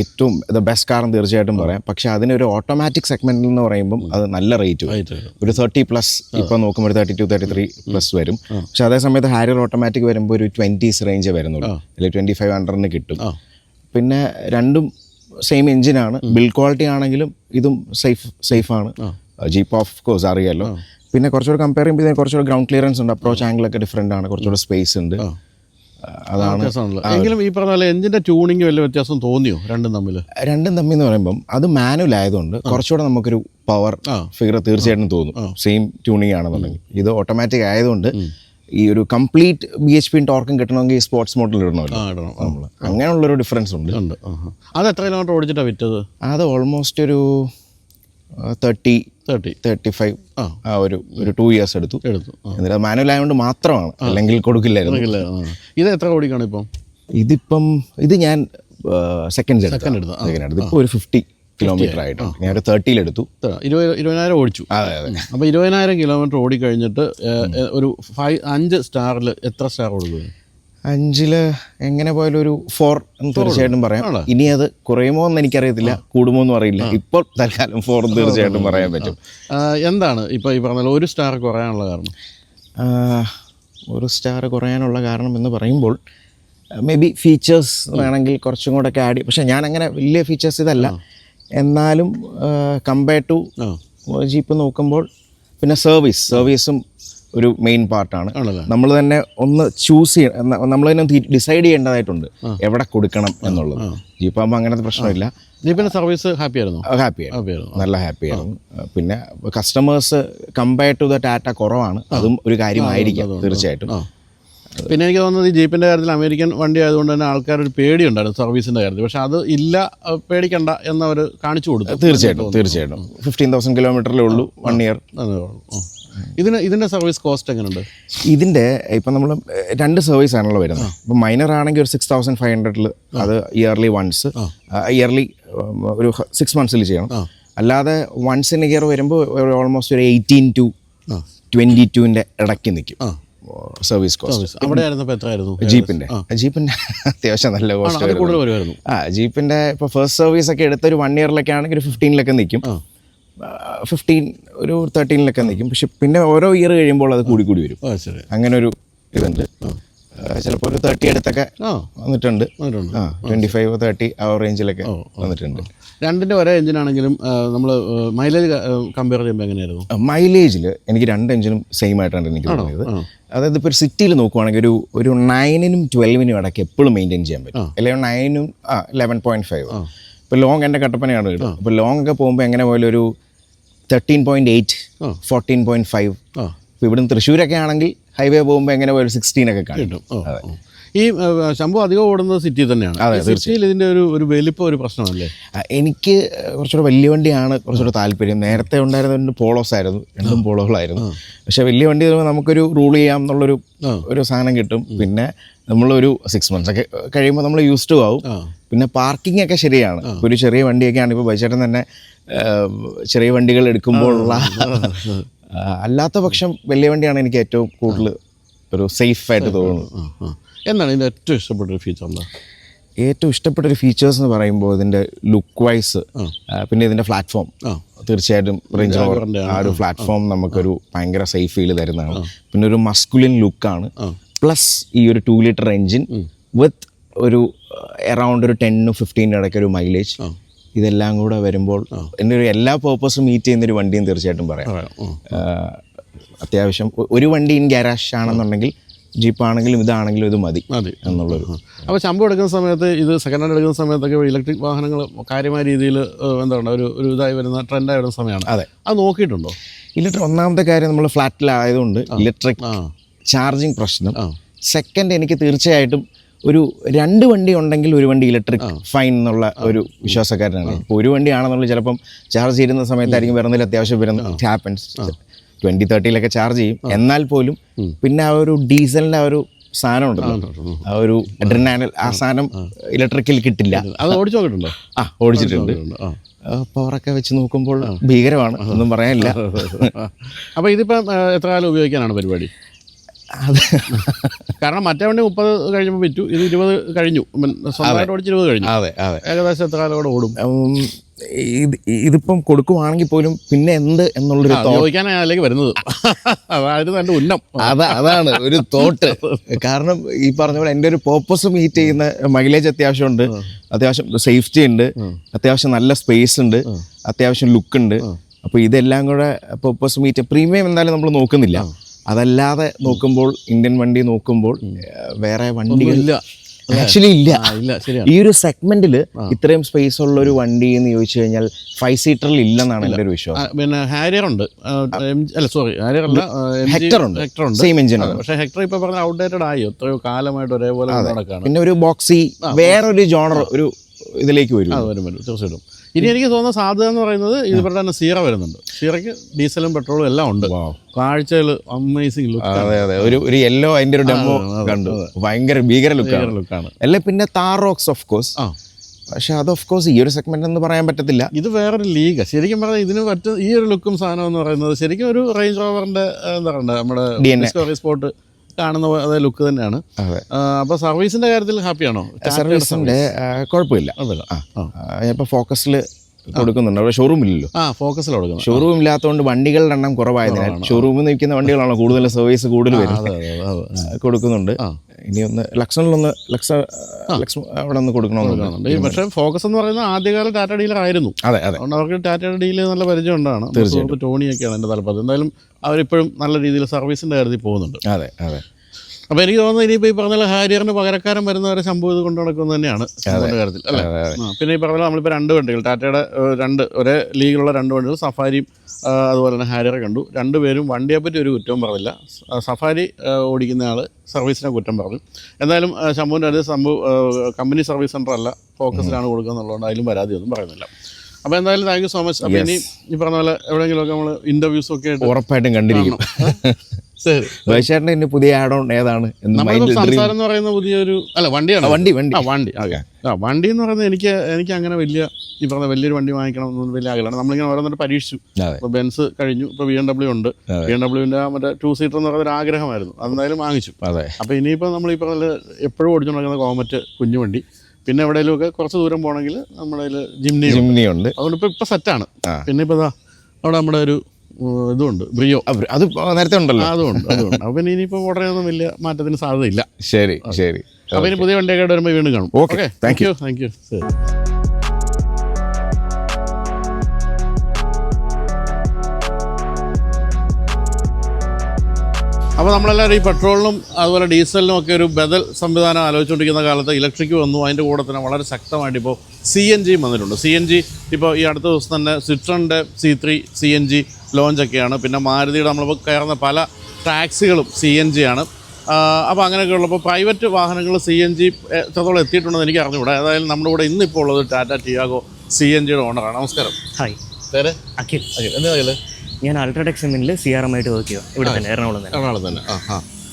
ഏറ്റവും ദ ബെസ്റ്റ് കാർ എന്ന് തീർച്ചയായിട്ടും പറയാം. പക്ഷെ അതിനൊരു ഓട്ടോമാറ്റിക് സെഗ്മെന്റിൽ എന്ന് പറയുമ്പോൾ അത് നല്ല റേറ്റ് ഒരു തേർട്ടി പ്ലസ് ഇപ്പോൾ നോക്കുമ്പോൾ thirty two thirty three plus വരും. പക്ഷെ അതേ സമയത്ത് ഹാരിയർ ഓട്ടോമാറ്റിക് വരുമ്പോൾ ഒരു ട്വന്റീസ് റേഞ്ച് വരുന്നുള്ളൂ. അല്ലെങ്കിൽ ട്വന്റി ഫൈവ് ഹൺഡ്രഡിന് കിട്ടും. പിന്നെ രണ്ടും സെയിം എഞ്ചിനാണ് ബിൽഡ് ക്വാളിറ്റി ആണെങ്കിലും ഇതും സേഫ് സേഫാണ് ജീപ്പ് ഓഫ് കോഴ്സ് അറിയാമല്ലോ പിന്നെ കുറച്ചുകൂടെ കമ്പയർ ചെയ്യുമ്പോൾ ഇതിന് കുറച്ചുകൂടെ ഗ്രൗണ്ട് ക്ലിയറൻസ് ഉണ്ട്. അപ്രോച്ച് ആംഗിളൊക്കെ ഡിഫറെന്റ് ആണ്. കുറച്ചുകൂടെ സ്പേസ് ഉണ്ട്. അതാണ് എങ്കിലും ഈ പറഞ്ഞ പോലെ എഞ്ചിന്റെ ട്യൂണിങ് വലിയ വ്യത്യാസം തോന്നിയോ? രണ്ടും തമ്മിൽ രണ്ടും തമ്മിൽ എന്ന് പറയുമ്പം അത് മാനുവൽ ആയതുകൊണ്ട് കുറച്ചുകൂടെ നമുക്കൊരു പവർ ഫിഗർ തീർച്ചയായിട്ടും തോന്നും. സെയിം ട്യൂണിംഗ് ആണെന്നുണ്ടെങ്കിൽ. ഇത് ഓട്ടോമാറ്റിക് ആയതുകൊണ്ട് ഈ ഒരു കംപ്ലീറ്റ് ബി എച്ച് പി ടോർക്കും കിട്ടണമെങ്കിൽ സ്പോർട്സ് മോഡൽ ഇടണമല്ലോ. നമ്മൾ അങ്ങനെയുള്ളൊരു ഡിഫറൻസ് ഉണ്ട്. ഉണ്ട്. അത് എത്ര കിലോമീറ്റർ ഓടിച്ചിട്ടാണ് വിറ്റത്? അത് ഓൾമോസ്റ്റ് ഒരു തേർട്ടി തേർട്ടി തേർട്ടി ഫൈവ് ആ. ഒരു ഒരു ടു ഇയേഴ്സ് എടുത്തു. എടുത്തു. എന്നിട്ട് മാനുവൽ ആയതുകൊണ്ട് മാത്രമാണ്. അല്ലെങ്കിൽ കൊടുക്കില്ലായിരുന്നു. ഇത് എത്ര ഓടിക്കാണ് ഇപ്പം? ഇതിപ്പം ഇത് ഞാൻ സെക്കൻഡ് സെക്കൻഡ് എടുത്തു. സെക്കൻഡ് എടുത്തു ഇപ്പോൾ ഒരു ഫിഫ്റ്റി കിലോമീറ്റർ ആയിട്ട് ഞാൻ ഒരു തേർട്ടിയിൽ എടുത്തു. ഇരുപത് ഇരുപതിനായിരം ഓടിച്ചു. അതെ അതെ. അപ്പോൾ ഇരുപതിനായിരം കിലോമീറ്റർ ഓടിക്കഴിഞ്ഞിട്ട് ഏഹ്, ഏഹ്, ഒരു ഫൈവ് അഞ്ച് സ്റ്റാറിൽ എത്ര സ്റ്റാർ കൊടുക്കുക അഞ്ചിൽ എങ്ങനെ പോയാലും ഒരു ഫോർ എന്ന് തീർച്ചയായിട്ടും പറയാം. ഇനി അത് കുറയുമോ എന്ന് എനിക്കറിയത്തില്ല. കൂടുമോ എന്ന് അറിയില്ല ഇപ്പോൾ തൽക്കാലം ഫോർ തീർച്ചയായിട്ടും പറയാൻ പറ്റും. എന്താണ് ഇപ്പോൾ ഈ പറഞ്ഞ ഒരു സ്റ്റാർ കുറയാനുള്ള കാരണം? ഒരു സ്റ്റാർ കുറയാനുള്ള കാരണം എന്ന് പറയുമ്പോൾ മേ ബി ഫീച്ചേഴ്സ് വേണമെങ്കിൽ കുറച്ചും കൂടെ ഒക്കെ ആഡ് പക്ഷേ ഞാൻ അങ്ങനെ വലിയ ഫീച്ചേഴ്സ് ഇതല്ല. എന്നാലും കമ്പയർ ടു ജീപ്പ് നോക്കുമ്പോൾ പിന്നെ സർവീസ് സർവീസും ഒരു മെയിൻ പാർട്ടാണ് നമ്മൾ തന്നെ ഒന്ന് ചൂസ് ചെയ്യണം. നമ്മൾ തന്നെ ഡിസൈഡ് ചെയ്യേണ്ടതായിട്ടുണ്ട്. എവിടെ കൊടുക്കണം എന്നുള്ളത്. ജീപ്പ് ആകുമ്പോൾ അങ്ങനത്തെ പ്രശ്നമില്ല. ജീപ്പിന്റെ സർവീസ് ഹാപ്പി ആയിരുന്നു? ഹാപ്പി ആയിരുന്നു. നല്ല ഹാപ്പി ആയിരുന്നു. പിന്നെ customers compare to the Tata കുറവാണ്. അതും ഒരു കാര്യമായിരിക്കും തീർച്ചയായിട്ടും. പിന്നെ എനിക്ക് തോന്നുന്നത് ഈ ജീപ്പിന്റെ കാര്യത്തിൽ അമേരിക്കൻ വണ്ടി ആയതുകൊണ്ട് തന്നെ ആൾക്കാർ ഒരു പേടി പേടിയുണ്ടായിരുന്നു സർവീസിന്റെ കാര്യത്തിൽ. പക്ഷേ അത് ഇല്ല പേടിക്കണ്ട എന്നവർ കാണിച്ചു കൊടുത്തു. തീർച്ചയായിട്ടും തീർച്ചയായിട്ടും. ഫിഫ്റ്റീൻ തൗസൻഡ് കിലോമീറ്ററിലേ ഉള്ളൂ വൺ ഇയർ അതേ ഉള്ളൂ. ഇതിന് ഇതിന്റെ സർവീസ് കോസ്റ്റ് എങ്ങനെയുണ്ട് ഇതിന്റെ ഇപ്പം നമ്മൾ രണ്ട് സർവീസ് ആണല്ലോ വരുന്നത്. ഇപ്പം മൈനർ ആണെങ്കിൽ ഒരു സിക്സ് തൗസൻഡ് ഫൈവ് ഹൺഡ്രഡിൽ അത് ഇയർലി വൺസ് ഇയർലി ഒരു സിക്സ് മന്ത്സിൽ ചെയ്യണം. അല്ലാതെ വൺസ് ഇൻ ഇയർ വരുമ്പോൾ ഓൾമോസ്റ്റ് ഒരു എയ്റ്റീൻ ടു ട്വന്റി ടുവിന്റെ ഇടയ്ക്ക് നിൽക്കും സർവീസ് കോസ്റ്റ് അവിടെ എത്രയായിരുന്നു? ജീപ്പിന്റെ ജീപ്പിന്റെ [LAUGHS] അത്യാവശ്യം നല്ല കോസ്റ്റ് വരുമായിരുന്നു. ആ ജീപ്പിന്റെ ഇപ്പോൾ ഫസ്റ്റ് സർവീസ് ഒക്കെ എടുത്ത ഒരു വൺ ഇയറിലൊക്കെ ആണെങ്കിൽ ഒരു ഫിഫ്റ്റീനിലൊക്കെ നിൽക്കും ഫിഫ്റ്റീൻ ഒരു തേർട്ടീനിലൊക്കെ നിൽക്കും. പക്ഷെ പിന്നെ ഓരോ ഇയർ കഴിയുമ്പോൾ അത് കൂടി കൂടി വരും. അങ്ങനെ ഒരു ഇതുണ്ട്. ചിലപ്പോൾ ഒരു തേർട്ടി അടുത്തൊക്കെ വന്നിട്ടുണ്ട്. ആ ട്വന്റി ഫൈവ് തേർട്ടി ആ റേഞ്ചിലൊക്കെ വന്നിട്ടുണ്ട്. രണ്ടിന്റെ ഒരേ എഞ്ചിനാണെങ്കിലും നമ്മൾ മൈലേജ് കമ്പയർ ചെയ്യുമ്പോൾ എങ്ങനെയായിരുന്നു? മൈലേജിൽ എനിക്ക് രണ്ട് എഞ്ചിനും സെയിം ആയിട്ടാണ് എനിക്ക് തോന്നിയത്. അതായത് ഇപ്പോൾ ഒരു സിറ്റിയിൽ നോക്കുവാണെങ്കിൽ ഒരു ഒരു നയനിനും ട്വൽവിനും ഇടയ്ക്ക് എപ്പോഴും മെയിന്റെയിൻ ചെയ്യാൻ പറ്റും. അല്ലെങ്കിൽ നയനും ആ ലെവൻ പോയിന്റ് ഫൈവ് ഇപ്പോൾ ലോങ് എന്റെ കട്ടപ്പനയാണ് കിട്ടും അപ്പോൾ ലോങ് ഒക്കെ പോകുമ്പോൾ എങ്ങനെ പോയാലും ഒരു thirteen point eight fourteen point five ഇപ്പോൾ ഇവിടുന്ന് തൃശ്ശൂരൊക്കെ ആണെങ്കിൽ ഹൈവേ പോകുമ്പോൾ എങ്ങനെ പോയാലും സിക്സ്റ്റീൻ ഒക്കെ കിട്ടും. ഈ ശംഭു അധികം ഓടുന്നത് സിറ്റി തന്നെയാണ്. അതെ, സിറ്റിയിൽ ഇതിന്റെ ഒരു ഒരു വലിപ്പം ഒരു പ്രശ്നമല്ലേ? എനിക്ക് കുറച്ചുകൂടെ വലിയ വണ്ടിയാണ് കുറച്ചുകൂടെ താല്പര്യം. നേരത്തെ ഉണ്ടായിരുന്ന രണ്ട് പോളോസ് ആയിരുന്നു രണ്ടും പോളോകളായിരുന്നു. പക്ഷേ വലിയ വണ്ടി വരുമ്പോൾ നമുക്കൊരു റൂൾ ചെയ്യാം എന്നുള്ളൊരു ഒരു സാധനം കിട്ടും. പിന്നെ നമ്മളൊരു സിക്സ് മന്ത്സ് ഒക്കെ കഴിയുമ്പോൾ നമ്മൾ യൂസ് ടു ആവും. പിന്നെ പാർക്കിംഗ് ഒക്കെ ശരിയാണ്. ഒരു ചെറിയ വണ്ടിയൊക്കെയാണ്. ഇപ്പോൾ ബൈച്ചേട്ടൻ തന്നെ ചെറിയ വണ്ടികൾ എടുക്കുമ്പോഴുള്ള അല്ലാത്ത പക്ഷം വലിയ വണ്ടിയാണ് എനിക്ക് ഏറ്റവും കൂടുതൽ ഒരു സേഫ് ആയിട്ട് തോന്നുന്നത്. എന്നാണ് ഇതിന്റെ ഏറ്റവും ഇഷ്ടപ്പെട്ട ഒരു ഫീച്ചർ എന്താ? ഏറ്റവും ഇഷ്ടപ്പെട്ട ഒരു ഫീച്ചേഴ്സ് എന്ന് പറയുമ്പോൾ ഇതിന്റെ ലുക്ക് വൈസ് പിന്നെ ഇതിന്റെ പ്ലാറ്റ്ഫോം തീർച്ചയായിട്ടും റേഞ്ച് ആ ഒരു പ്ലാറ്റ്ഫോം നമുക്കൊരു ഭയങ്കര സേഫ് ഫീൽ തരുന്നതാണ്. പിന്നെ ഒരു മസ്കുലിൻ ലുക്കാണ് പ്ലസ് ഈ ഒരു ടു ലിറ്റർ എൻജിൻ വിത്ത് ഒരു അറൗണ്ട് ഒരു ടെന്നും ഫിഫ്റ്റീന്റെ ഇടയ്ക്ക് ഒരു മൈലേജ് ഇതെല്ലാം കൂടെ വരുമ്പോൾ എന്റെ ഒരു എല്ലാ പേർപ്പസും മീറ്റ് ചെയ്യുന്ന ഒരു വണ്ടിയും തീർച്ചയായിട്ടും പറയാം. അത്യാവശ്യം ഒരു വണ്ടി ഇൻ ഗ്യാരാഷ് ആണെന്നുണ്ടെങ്കിൽ ജീപ്പ് ആണെങ്കിലും ഇതാണെങ്കിലും ഇത് മതി മതി. എന്നുള്ളൊരു അപ്പോൾ ശമ്പു എടുക്കുന്ന സമയത്ത് ഇത് സെക്കൻഡ് ഹാൻഡ് എടുക്കുന്ന സമയത്തൊക്കെ ഇലക്ട്രിക് വാഹനങ്ങൾ കാര്യമായ രീതിയിൽ എന്താ പറയുക ഒരു ഒരു ഇതായി വരുന്ന ട്രെൻഡായി വരുന്ന സമയമാണ്. അതെ. അത് നോക്കിയിട്ടുണ്ടോ? ഇലക്ട്രിക് ഒന്നാമത്തെ കാര്യം നമ്മൾ ഫ്ലാറ്റിലായതുകൊണ്ട് ഇലക്ട്രിക് ചാർജിങ് പ്രശ്നം. സെക്കൻഡ് എനിക്ക് തീർച്ചയായിട്ടും ഒരു രണ്ട് വണ്ടി ഉണ്ടെങ്കിൽ ഒരു വണ്ടി ഇലക്ട്രിക് ഫൈൻ എന്നുള്ള ഒരു വിശ്വാസക്കാരനാണ്. ഇപ്പോൾ ഒരു വണ്ടിയാണെന്നുള്ള ചിലപ്പം ചാർജ് ചെയ്യുന്ന സമയത്തായിരിക്കും വരുന്നതിൽ അത്യാവശ്യം വരുന്ന ഹാപ്പൻസ് ട്വന്റി തേർട്ടിയിലൊക്കെ ചാർജ് ചെയ്യും. എന്നാൽ പോലും പിന്നെ ആ ഒരു ഡീസലിന്റെ ആ ഒരു സാധനം ഉണ്ടല്ലോ. ആ ഒരു അഡ്രിനാനൽ ആ സാധനം ഇലക്ട്രിക്കിൽ കിട്ടില്ല. അത് ഓടിച്ചു നോക്കിയിട്ടുണ്ടോ? ആ ഓടിച്ചിട്ടുണ്ട്. പവറൊക്കെ വെച്ച് നോക്കുമ്പോൾ ഭീകരമാണ്. ഒന്നും പറയാനില്ല. അപ്പോൾ ഇതിപ്പോൾ എത്ര കാലം ഉപയോഗിക്കാനാണ് പരിപാടി? കാരണം മറ്റേ വണ്ടി മുപ്പത് കഴിഞ്ഞപ്പോൾ വിറ്റു. ഇത് ഇരുപത് കഴിഞ്ഞു. സ്വന്തമായിട്ട് ഓടിച്ച് ഇരുപത് കഴിഞ്ഞു. അതെ അതെ. ഏകദേശം എത്ര കാലം കൂടെ ഓടും? ഇത് ഇതിപ്പം കൊടുക്കുവാണെങ്കിൽ പോലും പിന്നെ എന്ത് എന്നുള്ളൊരു ചോദിക്കാനാണ് അതിലേക്ക് വരുന്നത്. അതായിരുന്നു എന്റെ ഉന്നം. അതാ അതാണ് ഒരു തോട്ട്. [LAUGHS] കാരണം ഈ പറഞ്ഞ പോലെ എന്റെ ഒരു പേർപ്പസ് മീറ്റ് ചെയ്യുന്ന മൈലേജ് അത്യാവശ്യം ഉണ്ട് അത്യാവശ്യം സേഫ്റ്റി ഉണ്ട്. അത്യാവശ്യം നല്ല സ്പേസ് ഉണ്ട്. അത്യാവശ്യം ലുക്ക് ഉണ്ട്. അപ്പോൾ ഇതെല്ലാം കൂടെ പേർപ്പസ് മീറ്റ് പ്രീമിയം എന്തായാലും നമ്മൾ നോക്കുന്നില്ല. അതല്ലാതെ നോക്കുമ്പോൾ ഇന്ത്യൻ വണ്ടി നോക്കുമ്പോൾ വേറെ വണ്ടി ഇല്ല. ആക്ച്വലി ഇല്ല ഈ ഒരു സെഗ്മെന്റിൽ ഇത്രയും സ്പേസ് ഉള്ള ഒരു വണ്ടി എന്ന് ചോദിച്ചു കഴിഞ്ഞാൽ ഫൈവ് സീറ്ററിൽ ഇല്ലെന്നാണ് എന്റെ ഒരു വിശ്വാസം. പിന്നെ ഹാരിയർ ഉണ്ട്. അല്ല സോറി ഹാരിയർ അല്ല ഹെക്ടർ ഉണ്ട്. ഹെക്ടർ ഉണ്ട്. സെയിം എഞ്ചിൻ ആണ്. പക്ഷേ ഹെക്ടർ ഇപ്പൊ പറഞ്ഞ ഔട്ട്ഡേറ്റഡ് ആയി. എത്രയോ കാലമായിട്ട് ഒരേപോലെ പിന്നെ ഒരു ബോക്സി വേറൊരു ജോണർ ഒരു ഇതിലേക്ക് വരും വരും. തീർച്ചയായിട്ടും. ഇനി എനിക്ക് തോന്നുന്ന സാധ്യത എന്ന് പറയുന്നത് ഇതുപോലെ തന്നെ സീറ വരുന്നുണ്ട്. സീറയ്ക്ക് ഡീസലും പെട്രോളും എല്ലാം ഉണ്ട്. കാഴ്ചകൾ അമേസിംഗ് ലുക്ക് അതെ അതെ. ഒരു ഒരു യെല്ലോ അതിന്റെ ഒരു ഡെമോ കണ്ടു. ഭയങ്കര ഭീകര ലുക്കാണ് ലുക്കാണ് അല്ലെ പിന്നെ താർ റോക്സ് ഓഫ് കോഴ്സ് ആ. പക്ഷെ അത് ഓഫ് കോഴ്സ് ഈ ഒരു സെഗ്മെന്റ് എന്ന് പറയാൻ പറ്റത്തില്ല. ഇത് വേറൊരു ലീഗ് ശരിക്കും പറഞ്ഞാൽ ഇതിന് പറ്റും ഈ ഒരു ലുക്കും സാധനം എന്ന് പറയുന്നത് ശരിക്കും ഒരു റേഞ്ച് റോവറിന്റെ എന്താ പറയുക നമ്മുടെ സ്പോട്ട് കാണുന്ന ലുക്ക് തന്നെയാണ്. അതെ. അപ്പോൾ സർവീസിന്റെ കാര്യത്തിൽ ഹാപ്പിയാണോ സർവീസിന്റെ കുഴപ്പമില്ല. ഇപ്പോൾ ഫോക്കസിൽ കൊടുക്കുന്നുണ്ട്. അവിടെ ഷോറൂം ഇല്ലല്ലോ. ആ ഫോക്കസിൽ കൊടുക്കുന്നു ഷോറൂം ഇല്ലാത്തതുകൊണ്ട് വണ്ടികളുടെ എണ്ണം കുറവായതിനാൽ ഷോറൂമിൽ നിൽക്കുന്ന വണ്ടികളാണോ കൂടുതൽ സർവീസ് കൂടുതൽ വരുന്നത്. കൊടുക്കുന്നുണ്ട്. ഇനി ഒന്ന് ലക്ഷണിലൊന്ന് ലക്ഷ ലക്ഷ അവിടെ ഒന്ന് കൊടുക്കണമെന്നുണ്ട്. പക്ഷേ ഫോക്കസ് എന്ന് പറയുന്നത് ആദ്യകാല ടാറ്റ ഡീലർ ആയിരുന്നു. അതെ അതെ. അതുകൊണ്ട് അവർക്ക് ടാറ്റ ഡീൽ നല്ല പരിചയം ഉണ്ടാണ് തീർച്ചയായിട്ടും. ടോണിയൊക്കെയാണ് എന്റെ തലപ്പത്ത്. എന്തായാലും അവരിപ്പോഴും നല്ല രീതിയിൽ സർവീസിന്റെ കാര്യത്തിൽ പോകുന്നുണ്ട്. അതെ അതെ. അപ്പോൾ എനിക്ക് തോന്നുന്നത് ഇനിയിപ്പോൾ ഈ പറഞ്ഞ ഹാരിയറിന് പകരക്കാരൻ വരുന്നവരെ സംഭവം ഇത് കൊണ്ട് നടക്കുന്നത് തന്നെയാണ് കാര്യത്തിൽ അല്ലേ? പിന്നെ ഈ പറഞ്ഞ നമ്മളിപ്പോ നമ്മളിപ്പോൾ രണ്ട് വണ്ടികൾ ടാറ്റയുടെ രണ്ട് ഒരേ ലീഗിലുള്ള രണ്ട് വണ്ടികൾ സഫാരിയും അതുപോലെ തന്നെ ഹാരിയറെ കണ്ടു. രണ്ടുപേരും വണ്ടിയെ പറ്റി ഒരു കുറ്റവും പറഞ്ഞില്ല. സഫാരി ഓടിക്കുന്ന ആൾ സർവീസിനെ കുറ്റം പറഞ്ഞു. എന്തായാലും ശംഭുവിന്റെ അത് സംഭവം കമ്പനി സർവീസ് സെന്റർ അല്ല ഫോക്കസിലാണ് കൊടുക്കുക എന്നുള്ളതുകൊണ്ട് അതിലും പരാതിയൊന്നും പറയുന്നില്ല. അപ്പോൾ എന്തായാലും താങ്ക് യു സോ മച്ച് അപ്പൊ ഇനി ഈ പറഞ്ഞ പോലെ എവിടെയെങ്കിലും ഒക്കെ നമ്മൾ ഇന്റർവ്യൂസ് ഒക്കെ ആയിട്ട് ഉറപ്പായിട്ടും കണ്ടിരിക്കും. ശരി. വൈശേട്ടന്റെ ഇനി പുതിയ ആഡ് ഓൺ ഏതാണ് സംസാരം എന്ന് പറയുന്ന പുതിയൊരു അല്ല വണ്ടിയാണ്. വണ്ടി വണ്ടി. വണ്ടി. ഓക്കെ ആ വണ്ടി എന്ന് പറയുന്നത് എനിക്ക് എനിക്ക് അങ്ങനെ വലിയ ഈ പറഞ്ഞ വലിയൊരു വണ്ടി വാങ്ങിക്കണം എന്നൊന്നും വലിയ ആഗ്രഹമാണ് നമ്മളിങ്ങനെ ഓരോന്നിട്ട് പരീക്ഷിച്ചു. ഇപ്പോൾ ബെൻസ് കഴിഞ്ഞു. ഇപ്പോൾ ബി എം ഡബ്ല്യു ഉണ്ട്. ബി എം ഡബ്ല്യുവിന്റെ മറ്റേ ടു സീറ്റർ എന്ന് പറയുന്ന ഒരു ആഗ്രഹമായിരുന്നു. അതെന്തായാലും വാങ്ങിച്ചു. അതെ. അപ്പോൾ ഇനിയിപ്പോൾ നമ്മൾ ഈ പറഞ്ഞ എപ്പോഴും ഓടിച്ചു നടക്കുന്ന കോമറ്റ് കുഞ്ഞു വണ്ടി. പിന്നെ എവിടെയെങ്കിലുമൊക്കെ കുറച്ച് ദൂരം പോകണമെങ്കിൽ നമ്മുടെ കയ്യിൽ ജിംനി ജിംനി ഉണ്ട്. അതുകൊണ്ട് ഇപ്പോൾ ഇപ്പോൾ സെറ്റാണ് പിന്നെ ഇപ്പോൾ ഇതാ അവിടെ നമ്മുടെ ഒരു ഇതുണ്ട് ബ്രിയോ. അത് നേരത്തെ ഉണ്ടല്ലോ. അതുകൊണ്ട് അപ്പോൾ പിന്നെ ഇനിയിപ്പോൾ ഉടനെ ഒന്നും വലിയ മാറ്റത്തിന് സാധ്യതയില്ല. ശരി ശരി. അപ്പോൾ ഇനി പുതിയ വണ്ടിയൊക്കെ വരുമ്പോൾ വീണ്ടും കാണും. Okay. Thank you thank you ശരി. അപ്പോൾ നമ്മളെല്ലാവരും ഈ പെട്രോളിനും അതുപോലെ ഡീസലിനും ഒക്കെ ഒരു ബദൽ സംവിധാനം ആലോചിച്ചുകൊണ്ടിരിക്കുന്ന കാലത്ത് ഇലക്ട്രിക് വന്നു. അതിന്റെ കൂടെ തന്നെ വളരെ ശക്തമായിട്ട് ഇപ്പോൾ സി എൻ ജിയും വന്നിട്ടുണ്ട്. സി എൻ ജി ഇപ്പോൾ ഈ അടുത്ത ദിവസം തന്നെ സിട്രണിന്റെ C three C N G ലോഞ്ചൊക്കെയാണ് പിന്നെ മാരുതിയുടെ നമ്മളിപ്പോൾ കയറുന്ന പല ടാക്സികളും സി എൻ ജി ആണ്. അപ്പോൾ അങ്ങനെയൊക്കെ ഉള്ളപ്പോൾ പ്രൈവറ്റ് വാഹനങ്ങൾ സി എൻ ജി എത്രത്തോളം എത്തിയിട്ടുണ്ടെന്ന് എനിക്ക് അറിഞ്ഞുകൂടാ. ഏതായാലും നമ്മുടെ കൂടെ ഇന്നിപ്പോൾ ഉള്ളത് ടാറ്റ ടിയാഗോ സി എൻ ജിയുടെ ഓണറാണ് നമസ്കാരം. ഹായ് പേര്? അഖിൽ. അഖിൽ. എന്താ ഞാൻ അൾട്രാടെക് സിമിനിൽ സി ആർ എം ആയിട്ട് വർക്ക് ചെയ്യുക ഇവിടെ തന്നെ എറണാകുളം തന്നെ. എറണാകുളം തന്നെ.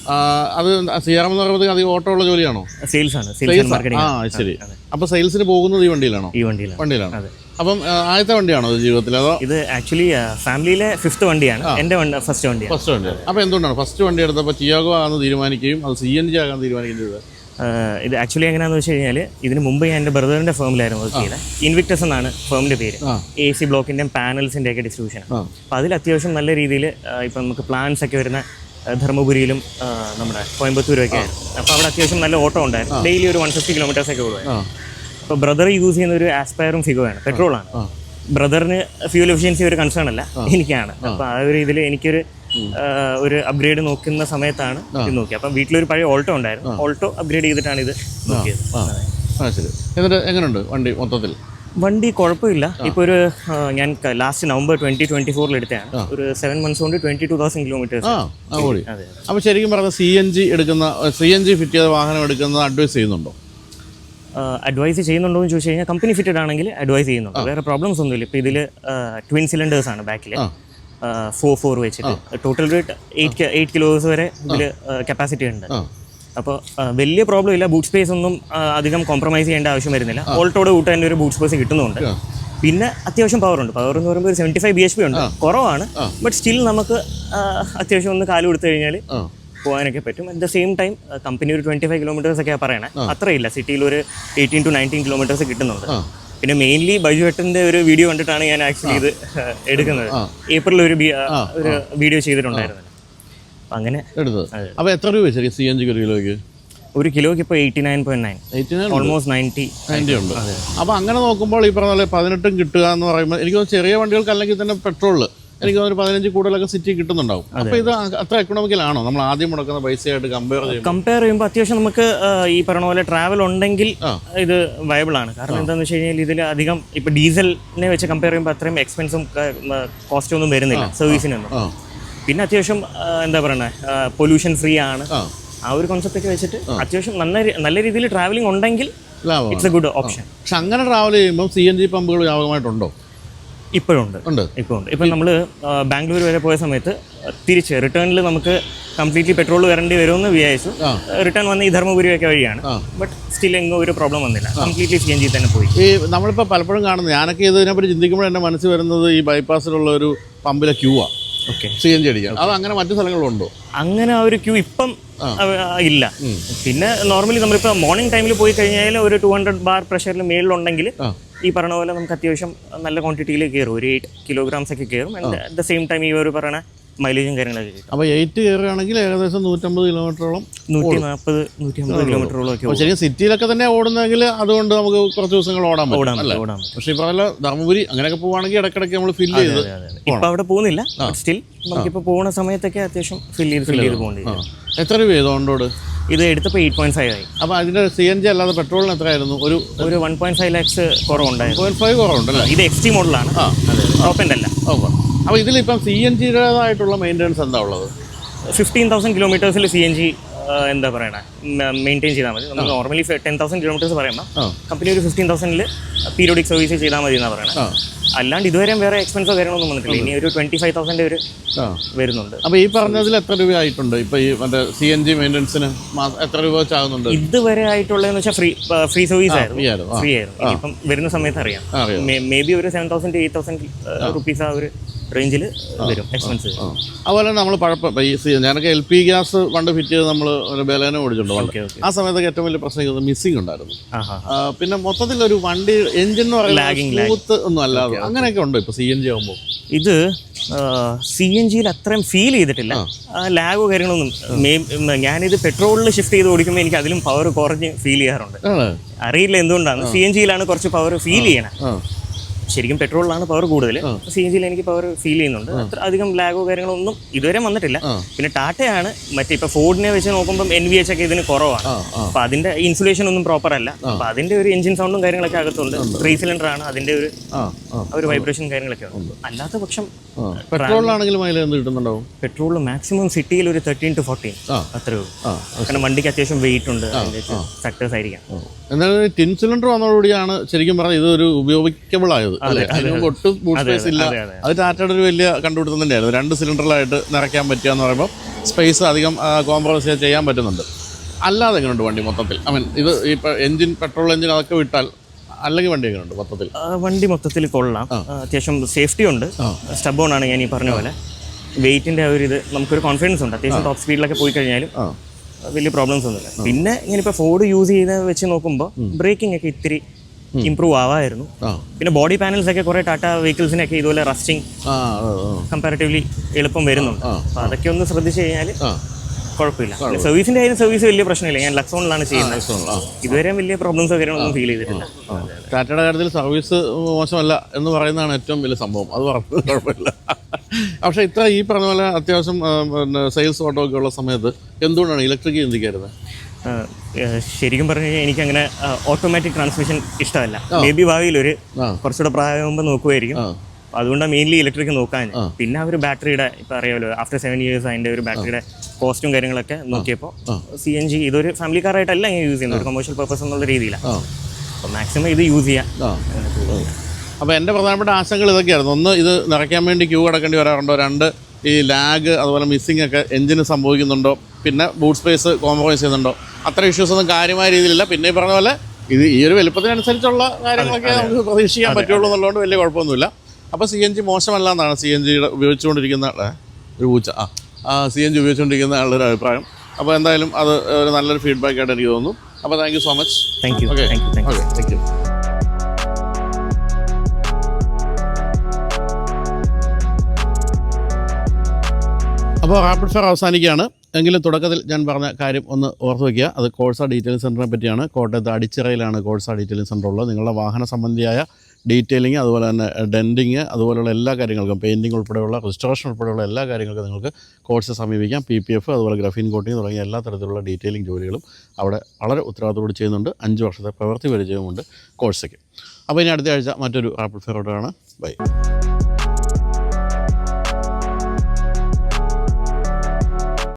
ആ അത് സി ആർ എം എന്ന് പറയുമ്പോൾ അധികം ഓട്ടോ ഉള്ള ജോലിയാണോ? സെയിൽസ് ആണ് സെയിൽസ് ആൻഡ് ആ. മാർക്കറ്റിംഗ് ശരി. അപ്പൊ സെയിൽസിന് പോകുന്നത് ഈ വണ്ടിയിലാണോ? ഈ വണ്ടിയിലാണ്. വണ്ടിയിലാണ്. അതെ. അപ്പം ആദ്യത്തെ വണ്ടിയാണോ ജീവിതത്തിൽ അതോ? ഇത് ആക്ച്വലി ഫാമിലിയിലെ ഫിഫ്ത്ത് വണ്ടിയാണ്. എന്റെ വണ്ടി ഫസ്റ്റ് വണ്ടിയാണ്. ഫസ്റ്റ് വണ്ടി അപ്പോൾ എന്തുകൊണ്ടാണ്? ഫസ്റ്റ് വണ്ടി എടുത്തപ്പോൾ ടിയാഗോ ആണെന്ന് തീരുമാനിക്കുകയും അത് സി എൻ ജി ആകാൻ തീരുമാനിക്കുകയും ചെയ്തത്? ആഹ് ഇത് ആക്ച്വലി എങ്ങനെയാന്ന് വെച്ച് കഴിഞ്ഞാൽ ഇതിന് മുമ്പ് ഞാൻ എന്റെ ബ്രദറിന്റെ ഫേമിലായിരുന്നു വർക്ക് ചെയ്തത് ഇൻവിക്ടസ് എന്നാണ് ഫേമിന്റെ പേര്. എ സി ബ്ലോക്കിന്റെയും പാനൽസിന്റെ ഒക്കെ ഡിസ്ട്രിബ്യൂഷൻ. അപ്പോൾ അതിൽ അത്യാവശ്യം നല്ല രീതിയിൽ ഇപ്പം നമുക്ക് പ്ലാൻസ് ഒക്കെ വരുന്ന ധർമ്മപുരിയിലും നമ്മുടെ കോയമ്പത്തൂരും ഒക്കെ ആയിരുന്നു. അപ്പോൾ അവിടെ അത്യാവശ്യം നല്ല ഓട്ടോ ഉണ്ടായിരുന്നു. ഡെയിലി ഒരു വൺ ഫിഫ്റ്റി കിലോമീറ്റേഴ്സ് ഒക്കെ ഓടുമായിരുന്നു. അപ്പോൾ ബ്രദർ യൂസ് ചെയ്യുന്ന ഒരു ആസ്പയറും ഫിഗോയാണ് പെട്രോളാണ് ബ്രദറിന് ഫ്യൂൽ എഫിഷ്യൻസി ഒരു കൺസേൺ അല്ല. എനിക്കാണ്. അപ്പോൾ ആ ഒരു ഇതിൽ എനിക്കൊരു ഒരു അപ്ഗ്രേഡ് നോക്കുന്ന സമയത്താണ് ഇത് നോക്കിയത്. അപ്പം വീട്ടിലൊരു പഴയ ഓൾട്ടോ ഉണ്ടായിരുന്നു. ഓൾട്ടോ അപ്ഗ്രേഡ് ചെയ്തിട്ടാണ് ഇത് നോക്കിയത്. ശരി. എന്നിട്ട് എങ്ങനെയുണ്ട് വണ്ടി മൊത്തത്തിൽ? വണ്ടി കുഴപ്പമില്ല. ഇപ്പോൾ ഒരു ഞാൻ ലാസ്റ്റ് നവംബർ ട്വന്റി ട്വന്റി ഫോറിൽ എടുത്തതാണ്. ഒരു സെവൻ മന്ത്സ് കൊണ്ട് ട്വന്റി ടു തൗസൻഡ് കിലോമീറ്റേഴ്സ് അപ്പോൾ ശരിക്കും പറഞ്ഞാൽ സി എൻ ജി എടുക്കുന്ന സി എൻ ജി ഫിറ്റ് ചെയ്ത വാഹനം എടുക്കുന്നത് അഡ്വൈസ് ചെയ്യുന്നുണ്ടോ? അഡ്വൈസ് ചെയ്യുന്നുണ്ടോ എന്ന് ചോദിച്ചു കഴിഞ്ഞാൽ കമ്പനി ഫിറ്റഡ് ആണെങ്കിൽ അഡ്വൈസ് ചെയ്യുന്നുണ്ട്. വേറെ പ്രോബ്ലംസ് ഒന്നുമില്ല. ഇപ്പോൾ ഇതിൽ ട്വിൻ സിലിണ്ടേഴ്സ് ആണ് ബാക്കിൽ ഫോർ ഫോർ വെച്ചിട്ട് total weight eight eight kilos വരെ ഇതിൽ കപ്പാസിറ്റി ഉണ്ട്. അപ്പോൾ വലിയ പ്രോബ്ലം ഇല്ല. ബൂട്ട് സ്പേസ് ഒന്നും അധികം കോംപ്രമൈസ് ചെയ്യേണ്ട ആവശ്യം വരുന്നില്ല. ഓൾട്ടോടെ കൂട്ട് തന്നെ ഒരു ബൂട്ട് സ്പേസ് കിട്ടുന്നുണ്ട്. പിന്നെ അത്യാവശ്യം പവർ ഉണ്ട്. പവർ എന്ന് പറയുമ്പോൾ ഒരു seventy five B H P ഉണ്ട് കുറവാണ്. ബട്ട് സ്റ്റിൽ നമുക്ക് അത്യാവശ്യം ഒന്ന് കാൽ കൊടുത്തു കഴിഞ്ഞാൽ പോകാനൊക്കെ പറ്റും. At the same time company ഒരു ട്വന്റി ഫൈവ് കിലോമീറ്റേഴ്സ് ഒക്കെയാണ് പറയണേ അത്രയില്ല. സിറ്റിയിൽ ഒരു എയ്റ്റീൻ ടു നയന്റീൻ കിലോമീറ്റേഴ്സ് കിട്ടുന്നുണ്ട്. പിന്നെ മെയിൻലി ബൈജു ഒരു വീഡിയോ കണ്ടിട്ടാണ് ഞാൻ ആക്ച്വലി ഇത് എടുക്കുന്നത്. ഏപ്രിൽ ഒരു ഒരു വീഡിയോ ചെയ്തിട്ടുണ്ടായിരുന്നു. അങ്ങനെ എടുത്തത്. അപ്പോൾ എത്ര രൂപ ശരി സി എൻ ജിക്ക് ഒരു കിലോയ്ക്ക്? ഒരു കിലോയ്ക്ക് ഇപ്പോൾ eighty nine point nine nine almost ninety ninety ഉണ്ട്. അപ്പോൾ അങ്ങനെ നോക്കുമ്പോൾ ഈ പറഞ്ഞ പോലെ പതിനെട്ടും കിട്ടുക എന്ന് പറയുമ്പോൾ എനിക്ക് തോന്നുന്നു ചെറിയ വണ്ടികൾക്ക് അല്ലെങ്കിൽ തന്നെ പെട്രോളിൽ എനിക്ക് ഒരു പതിനഞ്ച് കൂടുതലൊക്കെ സിറ്റി കിട്ടുന്നുണ്ടാവും. അപ്പൊ ഇത് അത്ര എക്കണോമിക്കലാണോ നമ്മൾ ആദ്യം മുടക്കുന്ന പൈസയായിട്ട് കമ്പയർ ചെയ്യുമ്പോൾ. കമ്പയർ ചെയ്യുമ്പോൾ അത്യാവശ്യം നമുക്ക് ഈ പറഞ്ഞ പോലെ ട്രാവൽ ഉണ്ടെങ്കിൽ ഇത് വയബിൾ ആണ്. കാരണം എന്താണെന്ന് വെച്ച് കഴിഞ്ഞാൽ ഇതിൽ അധികം ഇപ്പൊ ഡീസലിനെ വെച്ച് കമ്പയർ ചെയ്യുമ്പോൾ അത്രയും എക്സ്പെൻസും കോസ്റ്റും ഒന്നും വരുന്നില്ല. സർവീസിനൊന്നും പിന്നെ അത്യാവശ്യം എന്താ പറയുന്നത് പൊല്യൂഷൻ ഫ്രീ ആണ്. ആ. ആ ഒരു കോൺസെപ്റ്റ് ഒക്കെ വെച്ചിട്ട് അത്യാവശ്യം നല്ല നല്ല രീതിയിൽ ട്രാവലിംഗ് ഉണ്ടെങ്കിൽ ഇറ്റ്സ് എ ഗുഡ് ഓപ്ഷൻ പക്ഷെ അങ്ങനെ ട്രാവൽ ചെയ്യുമ്പോൾ സി എൻ ജി പമ്പുകൾ വ്യാപകമായിട്ടുണ്ടോ? ഇപ്പോഴുണ്ട്. ഉണ്ട്. ഇപ്പോൾ ഉണ്ട് ഇപ്പം നമ്മൾ ബാംഗ്ലൂർ വരെ പോയ സമയത്ത് തിരിച്ച് റിട്ടേണിൽ നമുക്ക് കംപ്ലീറ്റ്ലി പെട്രോൾ വരേണ്ടി വരുമെന്ന് വിചാരിച്ചു. റിട്ടേൺ വന്ന ഈ ധർമ്മപുരിയൊക്കെ വഴിയാണ്. ബട്ട് സ്റ്റിൽ എങ്ങോ ഒരു പ്രോബ്ലം വന്നില്ല. കംപ്ലീറ്റ്ലി സി എൻ ജി തന്നെ പോയി. ഈ നമ്മളിപ്പോൾ പലപ്പോഴും കാണുന്നത് ഞാനൊക്കെ ഇതിനെപ്പറ്റി ചിന്തിക്കുമ്പോൾ എന്റെ മനസ്സിൽ വരുന്നത് ഈ ബൈപ്പാസിലുള്ള ഒരു പമ്പിലെ ക്യൂ ആ. ഓക്കെ. സി എൻ ജി അടിക്കാൻ. അത് അങ്ങനെ മറ്റു സ്ഥലങ്ങളുണ്ടോ അങ്ങനെ ആ ഒരു ക്യൂ ഇപ്പം ഇല്ല. പിന്നെ നോർമലി നമ്മളിപ്പോൾ മോർണിംഗ് ടൈമിൽ പോയി കഴിഞ്ഞാൽ ഒരു ടു ഹൺഡ്രഡ് ബാർ പ്രഷറിൽ മേളിലുണ്ടെങ്കിൽ ഈ പറഞ്ഞ പോലെ നമുക്ക് അത്യാവശ്യം നല്ല ക്വാണ്ടിറ്റിയിൽ കയറും ഒരു എയ്റ്റ് കിലോഗ്രാംസ് ഒക്കെ കയറും and at the same time ഈ ഒരു പറയുന്ന മൈലേജും കാര്യങ്ങളൊക്കെ കിട്ടും. അപ്പോൾ എയ്റ്റ് കയറുകയാണെങ്കിൽ ഏകദേശം നൂറ്റമ്പത് കിലോമീറ്ററോളം നൂറ്റി നാൽപ്പത് നൂറ്റി അമ്പത് കിലോമീറ്ററോളം ഒക്കെ ശരിക്കും സിറ്റിയിലൊക്കെ തന്നെ ഓടുന്നെങ്കിൽ അതുകൊണ്ട് നമുക്ക് കുറച്ച് ദിവസങ്ങൾ ഓടാൻ ഓടാം ഓടാം അല്ലേ? പറ്റും. പക്ഷേ ഇപ്പോൾ അല്ല ധർമ്മപുരി അങ്ങനെയൊക്കെ പോവുകയാണെങ്കിൽ ഇടയ്ക്കിടയ്ക്ക് നമ്മൾ ഫില്ല് ചെയ്ത് ഇപ്പൊ അവിടെ പോകുന്നില്ല സ്റ്റിൽ നമുക്കിപ്പോൾ പോകുന്ന സമയത്തൊക്കെ അത്യാവശ്യം ഫില്ല് ചെയ്ത് ഫില്ല് ചെയ്ത് പോകേണ്ടി എത്ര രൂപ ചെയ്തു ഓണ്ടോട് ഇത് എടുത്തപ്പോൾ എയ്റ്റ് പോയിന്റ് ഫൈവ് ആയി. അപ്പോൾ അതിന്റെ സി എൻ ജി അല്ലാതെ പെട്രോളിന് എത്രയായിരുന്നു? ഒരു ഒരു വൺ പോയിന്റ് ഫൈവ് ലാക്സ് കുറവുണ്ടായിരുന്നു. പോയിന്റ് ഫൈവ് കുറവുണ്ടല്ലോ ഇത് എക്സ് ടി മോഡലാണ് ടോപ്പ് എൻഡ് അല്ല. ഓക്കെ അപ്പോൾ ഇതിലിപ്പം സി എൻ ജിയുടേതായിട്ടുള്ള മെയിന്റെനൻസ് എന്താ ഉള്ളത്? ഫിഫ്റ്റീൻ തൗസൻഡ് കിലോമീറ്റേഴ്സിൽ സി എൻ ജി എന്താ പറയണേ? മെയിന്റെയിൻ ചെയ്താൽ മതി. നമ്മൾ നോർമലി ടെൻ തൗസൻഡ് കിലോമീറ്റേഴ്സ് പറയുമ്പോൾ കമ്പനി ഒരു ഫിഫ്റ്റീൻ തൗസൻഡിൽ പീരിയോഡിക് സർവീസ് ചെയ്താൽ മതി എന്നാണ് പറയുന്നത് അല്ലാണ്ട് ഇതുവരെ വേറെ എക്സ്പെൻസോ കാര്യങ്ങളൊന്നും വന്നിട്ടില്ല. ഇനി ഒരു ട്വന്റി ഫൈവ് തൗസൻഡ് ഒരു വരുന്നുണ്ട്. അപ്പോൾ ഈ പറഞ്ഞതിൽ എത്ര രൂപ ആയിട്ടുണ്ട് ഇപ്പോൾ ഈ മറ്റേ സി എൻ ജി മെയിന്റെനൻസിന് എത്ര രൂപ വെച്ചാകുന്നുണ്ട്? ഇതുവരെ ആയിട്ടുള്ളതെന്ന് വെച്ചാൽ ഫ്രീ ഫ്രീ സർവീസ് ആയിരുന്നു. ഫ്രീ ആയിരുന്നു. ഇപ്പം വരുന്ന സമയത്ത് അറിയാം. മേ ബി ഒരു seven thousand eight thousand rupees ആ ഒരു റേഞ്ചിൽ വരും എക്സ്പെൻസ്. അതുപോലെ നമ്മൾ പഴപ്പം ഈ ഞാനൊക്കെ എൽ പി ഗ്യാസ് പണ്ട് ഫിറ്റ് ചെയ്ത് നമ്മൾ ഒരു ബലേന ഓടിച്ചിട്ടുണ്ട് ആ സമയത്തൊക്കെ ഏറ്റവും വലിയ പ്രശ്നം മിസ്സിംഗ് ഉണ്ടായിരുന്നു. പിന്നെ മൊത്തത്തിൽ ഒരു വണ്ടി എഞ്ചിൻ എന്ന് പറയുന്നത് സ്മൂത്ത് ഒന്നും അല്ലാതെ അങ്ങനെയൊക്കെ ഉണ്ടോ ഇപ്പോൾ സി എൻ ജി ആകുമ്പോൾ ഇത് സി എൻ ജിയിൽ അത്രയും ഫീൽ ചെയ്തിട്ടില്ല. ലാഗോ കാര്യങ്ങളൊന്നും ഞാനിത് പെട്രോളിൽ ഷിഫ്റ്റ് ചെയ്ത് ഓടിക്കുമ്പോൾ എനിക്ക് അതിലും പവർ കുറഞ്ഞ് ഫീൽ ചെയ്യാറുണ്ട്. അറിയില്ല എന്തുകൊണ്ടാണ്. സി എൻ ജിയിലാണ് കുറച്ച് പവർ ഫീൽ ചെയ്യണേ. ശരിക്കും പെട്രോളിലാണ് പവർ കൂടുതൽ. സി എൻ ജിയിൽ എനിക്ക് പവർ ഫീൽ ചെയ്യുന്നുണ്ട്. അത്ര അധികം ലാഗോ കാര്യങ്ങളോ ഒന്നും ഇതുവരെ വന്നിട്ടില്ല. പിന്നെ ടാറ്റയാണ് മറ്റേ ഇപ്പൊ ഫോർഡിനെ വെച്ച് നോക്കുമ്പോൾ എൻ വി എച്ച് ഒക്കെ ഇതിന് കുറവാണ്. അപ്പൊ അതിന്റെ ഇൻസുലേഷൻ ഒന്നും പ്രോപ്പർ അല്ല. അപ്പൊ അതിന്റെ ഒരു എഞ്ചിൻ സൗണ്ടും കാര്യങ്ങളൊക്കെ അകത്തുണ്ട്. ത്രീ സിലിണ്ടർ ആണ് അതിന്റെ ഒരു ഒരു വൈബ്രേഷൻ കാര്യങ്ങളൊക്കെ ഉണ്ട്. അല്ലാത്ത പക്ഷം പെട്രോളിലാണെങ്കിലും മൈലേജ് കിട്ടുന്നുണ്ടാവും? പെട്രോൾ മാക്സിമം സിറ്റിയിൽ ഒരു തേർട്ടീൻ ടു ഫോർട്ടീൻ അത്രയേ അത്രേ ഉള്ളൂ. കാരണം വണ്ടിക്ക് അത്യാവശ്യം വെയിറ്റ് ഉണ്ട്. ഫാക്ടേഴ്സ് ആയിരിക്കാം. എന്നാലും ടിൻ സിലിണ്ടർ വന്നതോടുകൂടിയാണ് ശരിക്കും പറഞ്ഞാൽ ഇതൊരു ഉപയോഗിക്കബിൾ ആയത് അല്ലേ? ഒട്ടും ബൂട്ട് സ്പേസ് ഇല്ല. അതെ, ടാറ്റയുടെ ഒരു വലിയ കണ്ടുപിടുത്തം തന്നെയായിരുന്നു. രണ്ട് സിലിണ്ടറിലായിട്ട് നിറയ്ക്കാൻ പറ്റുക എന്ന് പറയുമ്പോൾ സ്പേസ് അധികം കോംപ്രമൈസ് ചെയ്യാൻ പറ്റുന്നുണ്ട്. അല്ലാതെ എങ്ങനെയുണ്ട് വണ്ടി മൊത്തത്തിൽ? ഐ മീൻ ഇത് ഇപ്പോൾ എഞ്ചിൻ പെട്രോൾ എഞ്ചിൻ അതൊക്കെ വിട്ടാൽ അല്ലെങ്കിൽ വണ്ടി എങ്ങനെയുണ്ട് മൊത്തത്തിൽ? വണ്ടി മൊത്തത്തിൽ കൊള്ളാം. അത്യാവശ്യം സേഫ്റ്റി ഉണ്ട്. സ്റ്റബോൺ ആണ് ഞാൻ ഈ പറഞ്ഞ പോലെ. വെയിറ്റിന്റെ ഒരു ഇത് നമുക്കൊരു കോൺഫിഡൻസ് ഉണ്ട്. അത്യാവശ്യം ടോപ്പ് സ്പീഡിലൊക്കെ പോയി കഴിഞ്ഞാലും വലിയ പ്രോബ്ലംസ് ഒന്നുമില്ല. പിന്നെ ഇങ്ങനെ ഇപ്പോൾ ഫോർഡ് യൂസ് ചെയ്ത് വെച്ച് നോക്കുമ്പോൾ ബ്രേക്കിംഗ് ഒക്കെ ഇത്തിരി ഇമ്പ്രൂവ് ആവായിരുന്നു. പിന്നെ ബോഡി പാനൽസ് ഒക്കെ കുറെ ടാറ്റ വെഹിക്കിൾസിനൊക്കെ ഇതുപോലെ റസ്റ്റിംഗ്. കമ്പാരിറ്റീവ്ലി എളുപ്പം വരുന്നുണ്ട്. അപ്പോൾ അതൊക്കെ ഒന്ന് ശ്രദ്ധിച്ചു കഴിഞ്ഞാൽ കുഴപ്പമില്ല. സർവീസിന്റെ കാര്യം സർവീസ് വലിയ പ്രശ്നമില്ല. ഞാൻ ലക്സോണിലാണ് ചെയ്യുന്നത്. ഇതുവരെ വലിയ പ്രോബ്ലംസ് കാര്യങ്ങളൊന്നും ഫീൽ ചെയ്തിട്ടില്ല. ടാറ്റയുടെ കാര്യത്തിൽ സർവീസ് മോശമല്ല എന്ന് പറയുന്നതാണ് ഏറ്റവും വലിയ സംഭവം. അത് പറഞ്ഞത് കുഴപ്പമില്ല. പക്ഷേ ഇത്ര ഈ പറഞ്ഞ പോലെ അത്യാവശ്യം പിന്നെ സെയിൽസ് ഓട്ടോ ഒക്കെ ഉള്ള സമയത്ത് എന്തുകൊണ്ടാണ് ഇലക്ട്രിക് ചിന്തിക്കരുത്? ശരിക്കും പറഞ്ഞു കഴിഞ്ഞാൽ എനിക്ക് അങ്ങനെ ഓട്ടോമാറ്റിക് ട്രാൻസ്മിഷൻ ഇഷ്ടമല്ല. മേ ബി ഭാവിയിൽ ഒരു. കുറച്ചുകൂടെ പ്രായമാകുമ്പോൾ നോക്കുമായിരിക്കും അതുകൊണ്ടാണ് മെയിൻലി ഇലക്ട്രിക് നോക്കാൻ. പിന്നെ അവർ ഒരു ബാറ്ററിയുടെ ഇപ്പൊ അറിയാമല്ലോ ആഫ്റ്റർ സെവൻ ഇയേഴ്സ് അതിന്റെ ഒരു ബാറ്ററിയുടെ കോസ്റ്റും കാര്യങ്ങളൊക്കെ നോക്കിയപ്പോൾ സി എൻ ജി ഇതൊരു ഫാമിലി കാറായിട്ടല്ല ഞാൻ യൂസ് ചെയ്യുന്നത്. ഒരു കൊമേഴ്ഷ്യൽ പർപ്പസ് എന്നുള്ള രീതിയിലാണ് അപ്പോൾ മാക്സിമം ഇത് യൂസ് ചെയ്യാം. അപ്പൊ അപ്പോൾ എന്റെ പ്രധാനപ്പെട്ട ആശങ്കകൾ ഇതൊക്കെയായിരുന്നു. ഒന്ന് ഇത് നിറയ്ക്കാൻ വേണ്ടി ക്യൂ കിടക്കേണ്ടി വരാറുണ്ടോ? രണ്ട് ഈ ലാഗ് അതുപോലെ മിസ്സിംഗ് ഒക്കെ എഞ്ചിന് സംഭവിക്കുന്നുണ്ടോ? പിന്നെ ബൂട്ട് സ്പേസ് കോംപ്രമൈസ് ചെയ്യുന്നുണ്ടോ? അത്ര ഇഷ്യൂസ് ഒന്നും കാര്യമായ രീതിയിലില്ല. പിന്നെ ഈ പറഞ്ഞ പോലെ ഇത് ഈ ഒരു വലുപ്പത്തിനനുസരിച്ചുള്ള കാര്യങ്ങളൊക്കെ നമുക്ക് പ്രതീക്ഷിക്കാൻ പറ്റുള്ളൂ എന്നുള്ളതുകൊണ്ട് വലിയ കുഴപ്പമൊന്നുമില്ല. അപ്പോൾ സി എൻ ജി മോശമല്ല എന്നാണ് സി എൻ ജിയുടെ ഉപയോഗിച്ചുകൊണ്ടിരിക്കുന്ന ഒരു പൂച്ച ആ ആ സി എൻ ജി ഉപയോഗിച്ചുകൊണ്ടിരിക്കുന്ന ആളുടെ ഒരു അഭിപ്രായം. അപ്പോൾ എന്തായാലും അത് ഒരു നല്ലൊരു ഫീഡ്ബാക്ക് ആയിട്ട് എനിക്ക് തോന്നുന്നു. അപ്പോൾ thank you so much thank you okay thank you okay thank you അപ്പോൾ റാപ്പിഡ് ഫയർ അവസാനിക്കുകയാണ്. എങ്കിലും തുടക്കത്തിൽ ഞാൻ പറഞ്ഞ കാര്യം ഒന്ന് ഓർത്ത് വയ്ക്കുക അത് കോഴ്സ ഡീറ്റെയിൽ സെന്ററിനെ പറ്റിയാണ്. കോട്ടയത്ത് അടിച്ചിറയിലാണ് കോഴ്സ ഡീറ്റെയിലിംഗ് സെന്റർ ഉള്ളത്. നിങ്ങളുടെ വാഹന സംബന്ധിയായ ഡീറ്റെയിലിംഗ് അതുപോലെ തന്നെ ഡെന്റിങ് അതുപോലെയുള്ള എല്ലാ കാര്യങ്ങൾക്കും പെയിന്റിംഗ് ഉൾപ്പെടെയുള്ള റിസ്റ്റോറേഷൻ ഉൾപ്പെടെയുള്ള എല്ലാ കാര്യങ്ങൾക്കും നിങ്ങൾക്ക് കോഴ്സ് സമീപിക്കാം. പി പി എഫ് അതുപോലെ ഗ്രഫീൻ കോട്ടിങ് തുടങ്ങിയ എല്ലാ തരത്തിലുള്ള ഡീറ്റെയിലിംഗ് ജോലികളും അവിടെ വളരെ ഉത്തരവാദിത്തോട് ചെയ്യുന്നുണ്ട്. അഞ്ച് വർഷത്തെ പ്രവൃത്തി പരിചയമുണ്ട് കോഴ്സയ്ക്ക് അപ്പോൾ ഇനി അടുത്ത ആഴ്ച മറ്റൊരു റാപ്പിഡ് ഫെയറോട്ടാണ് ബൈ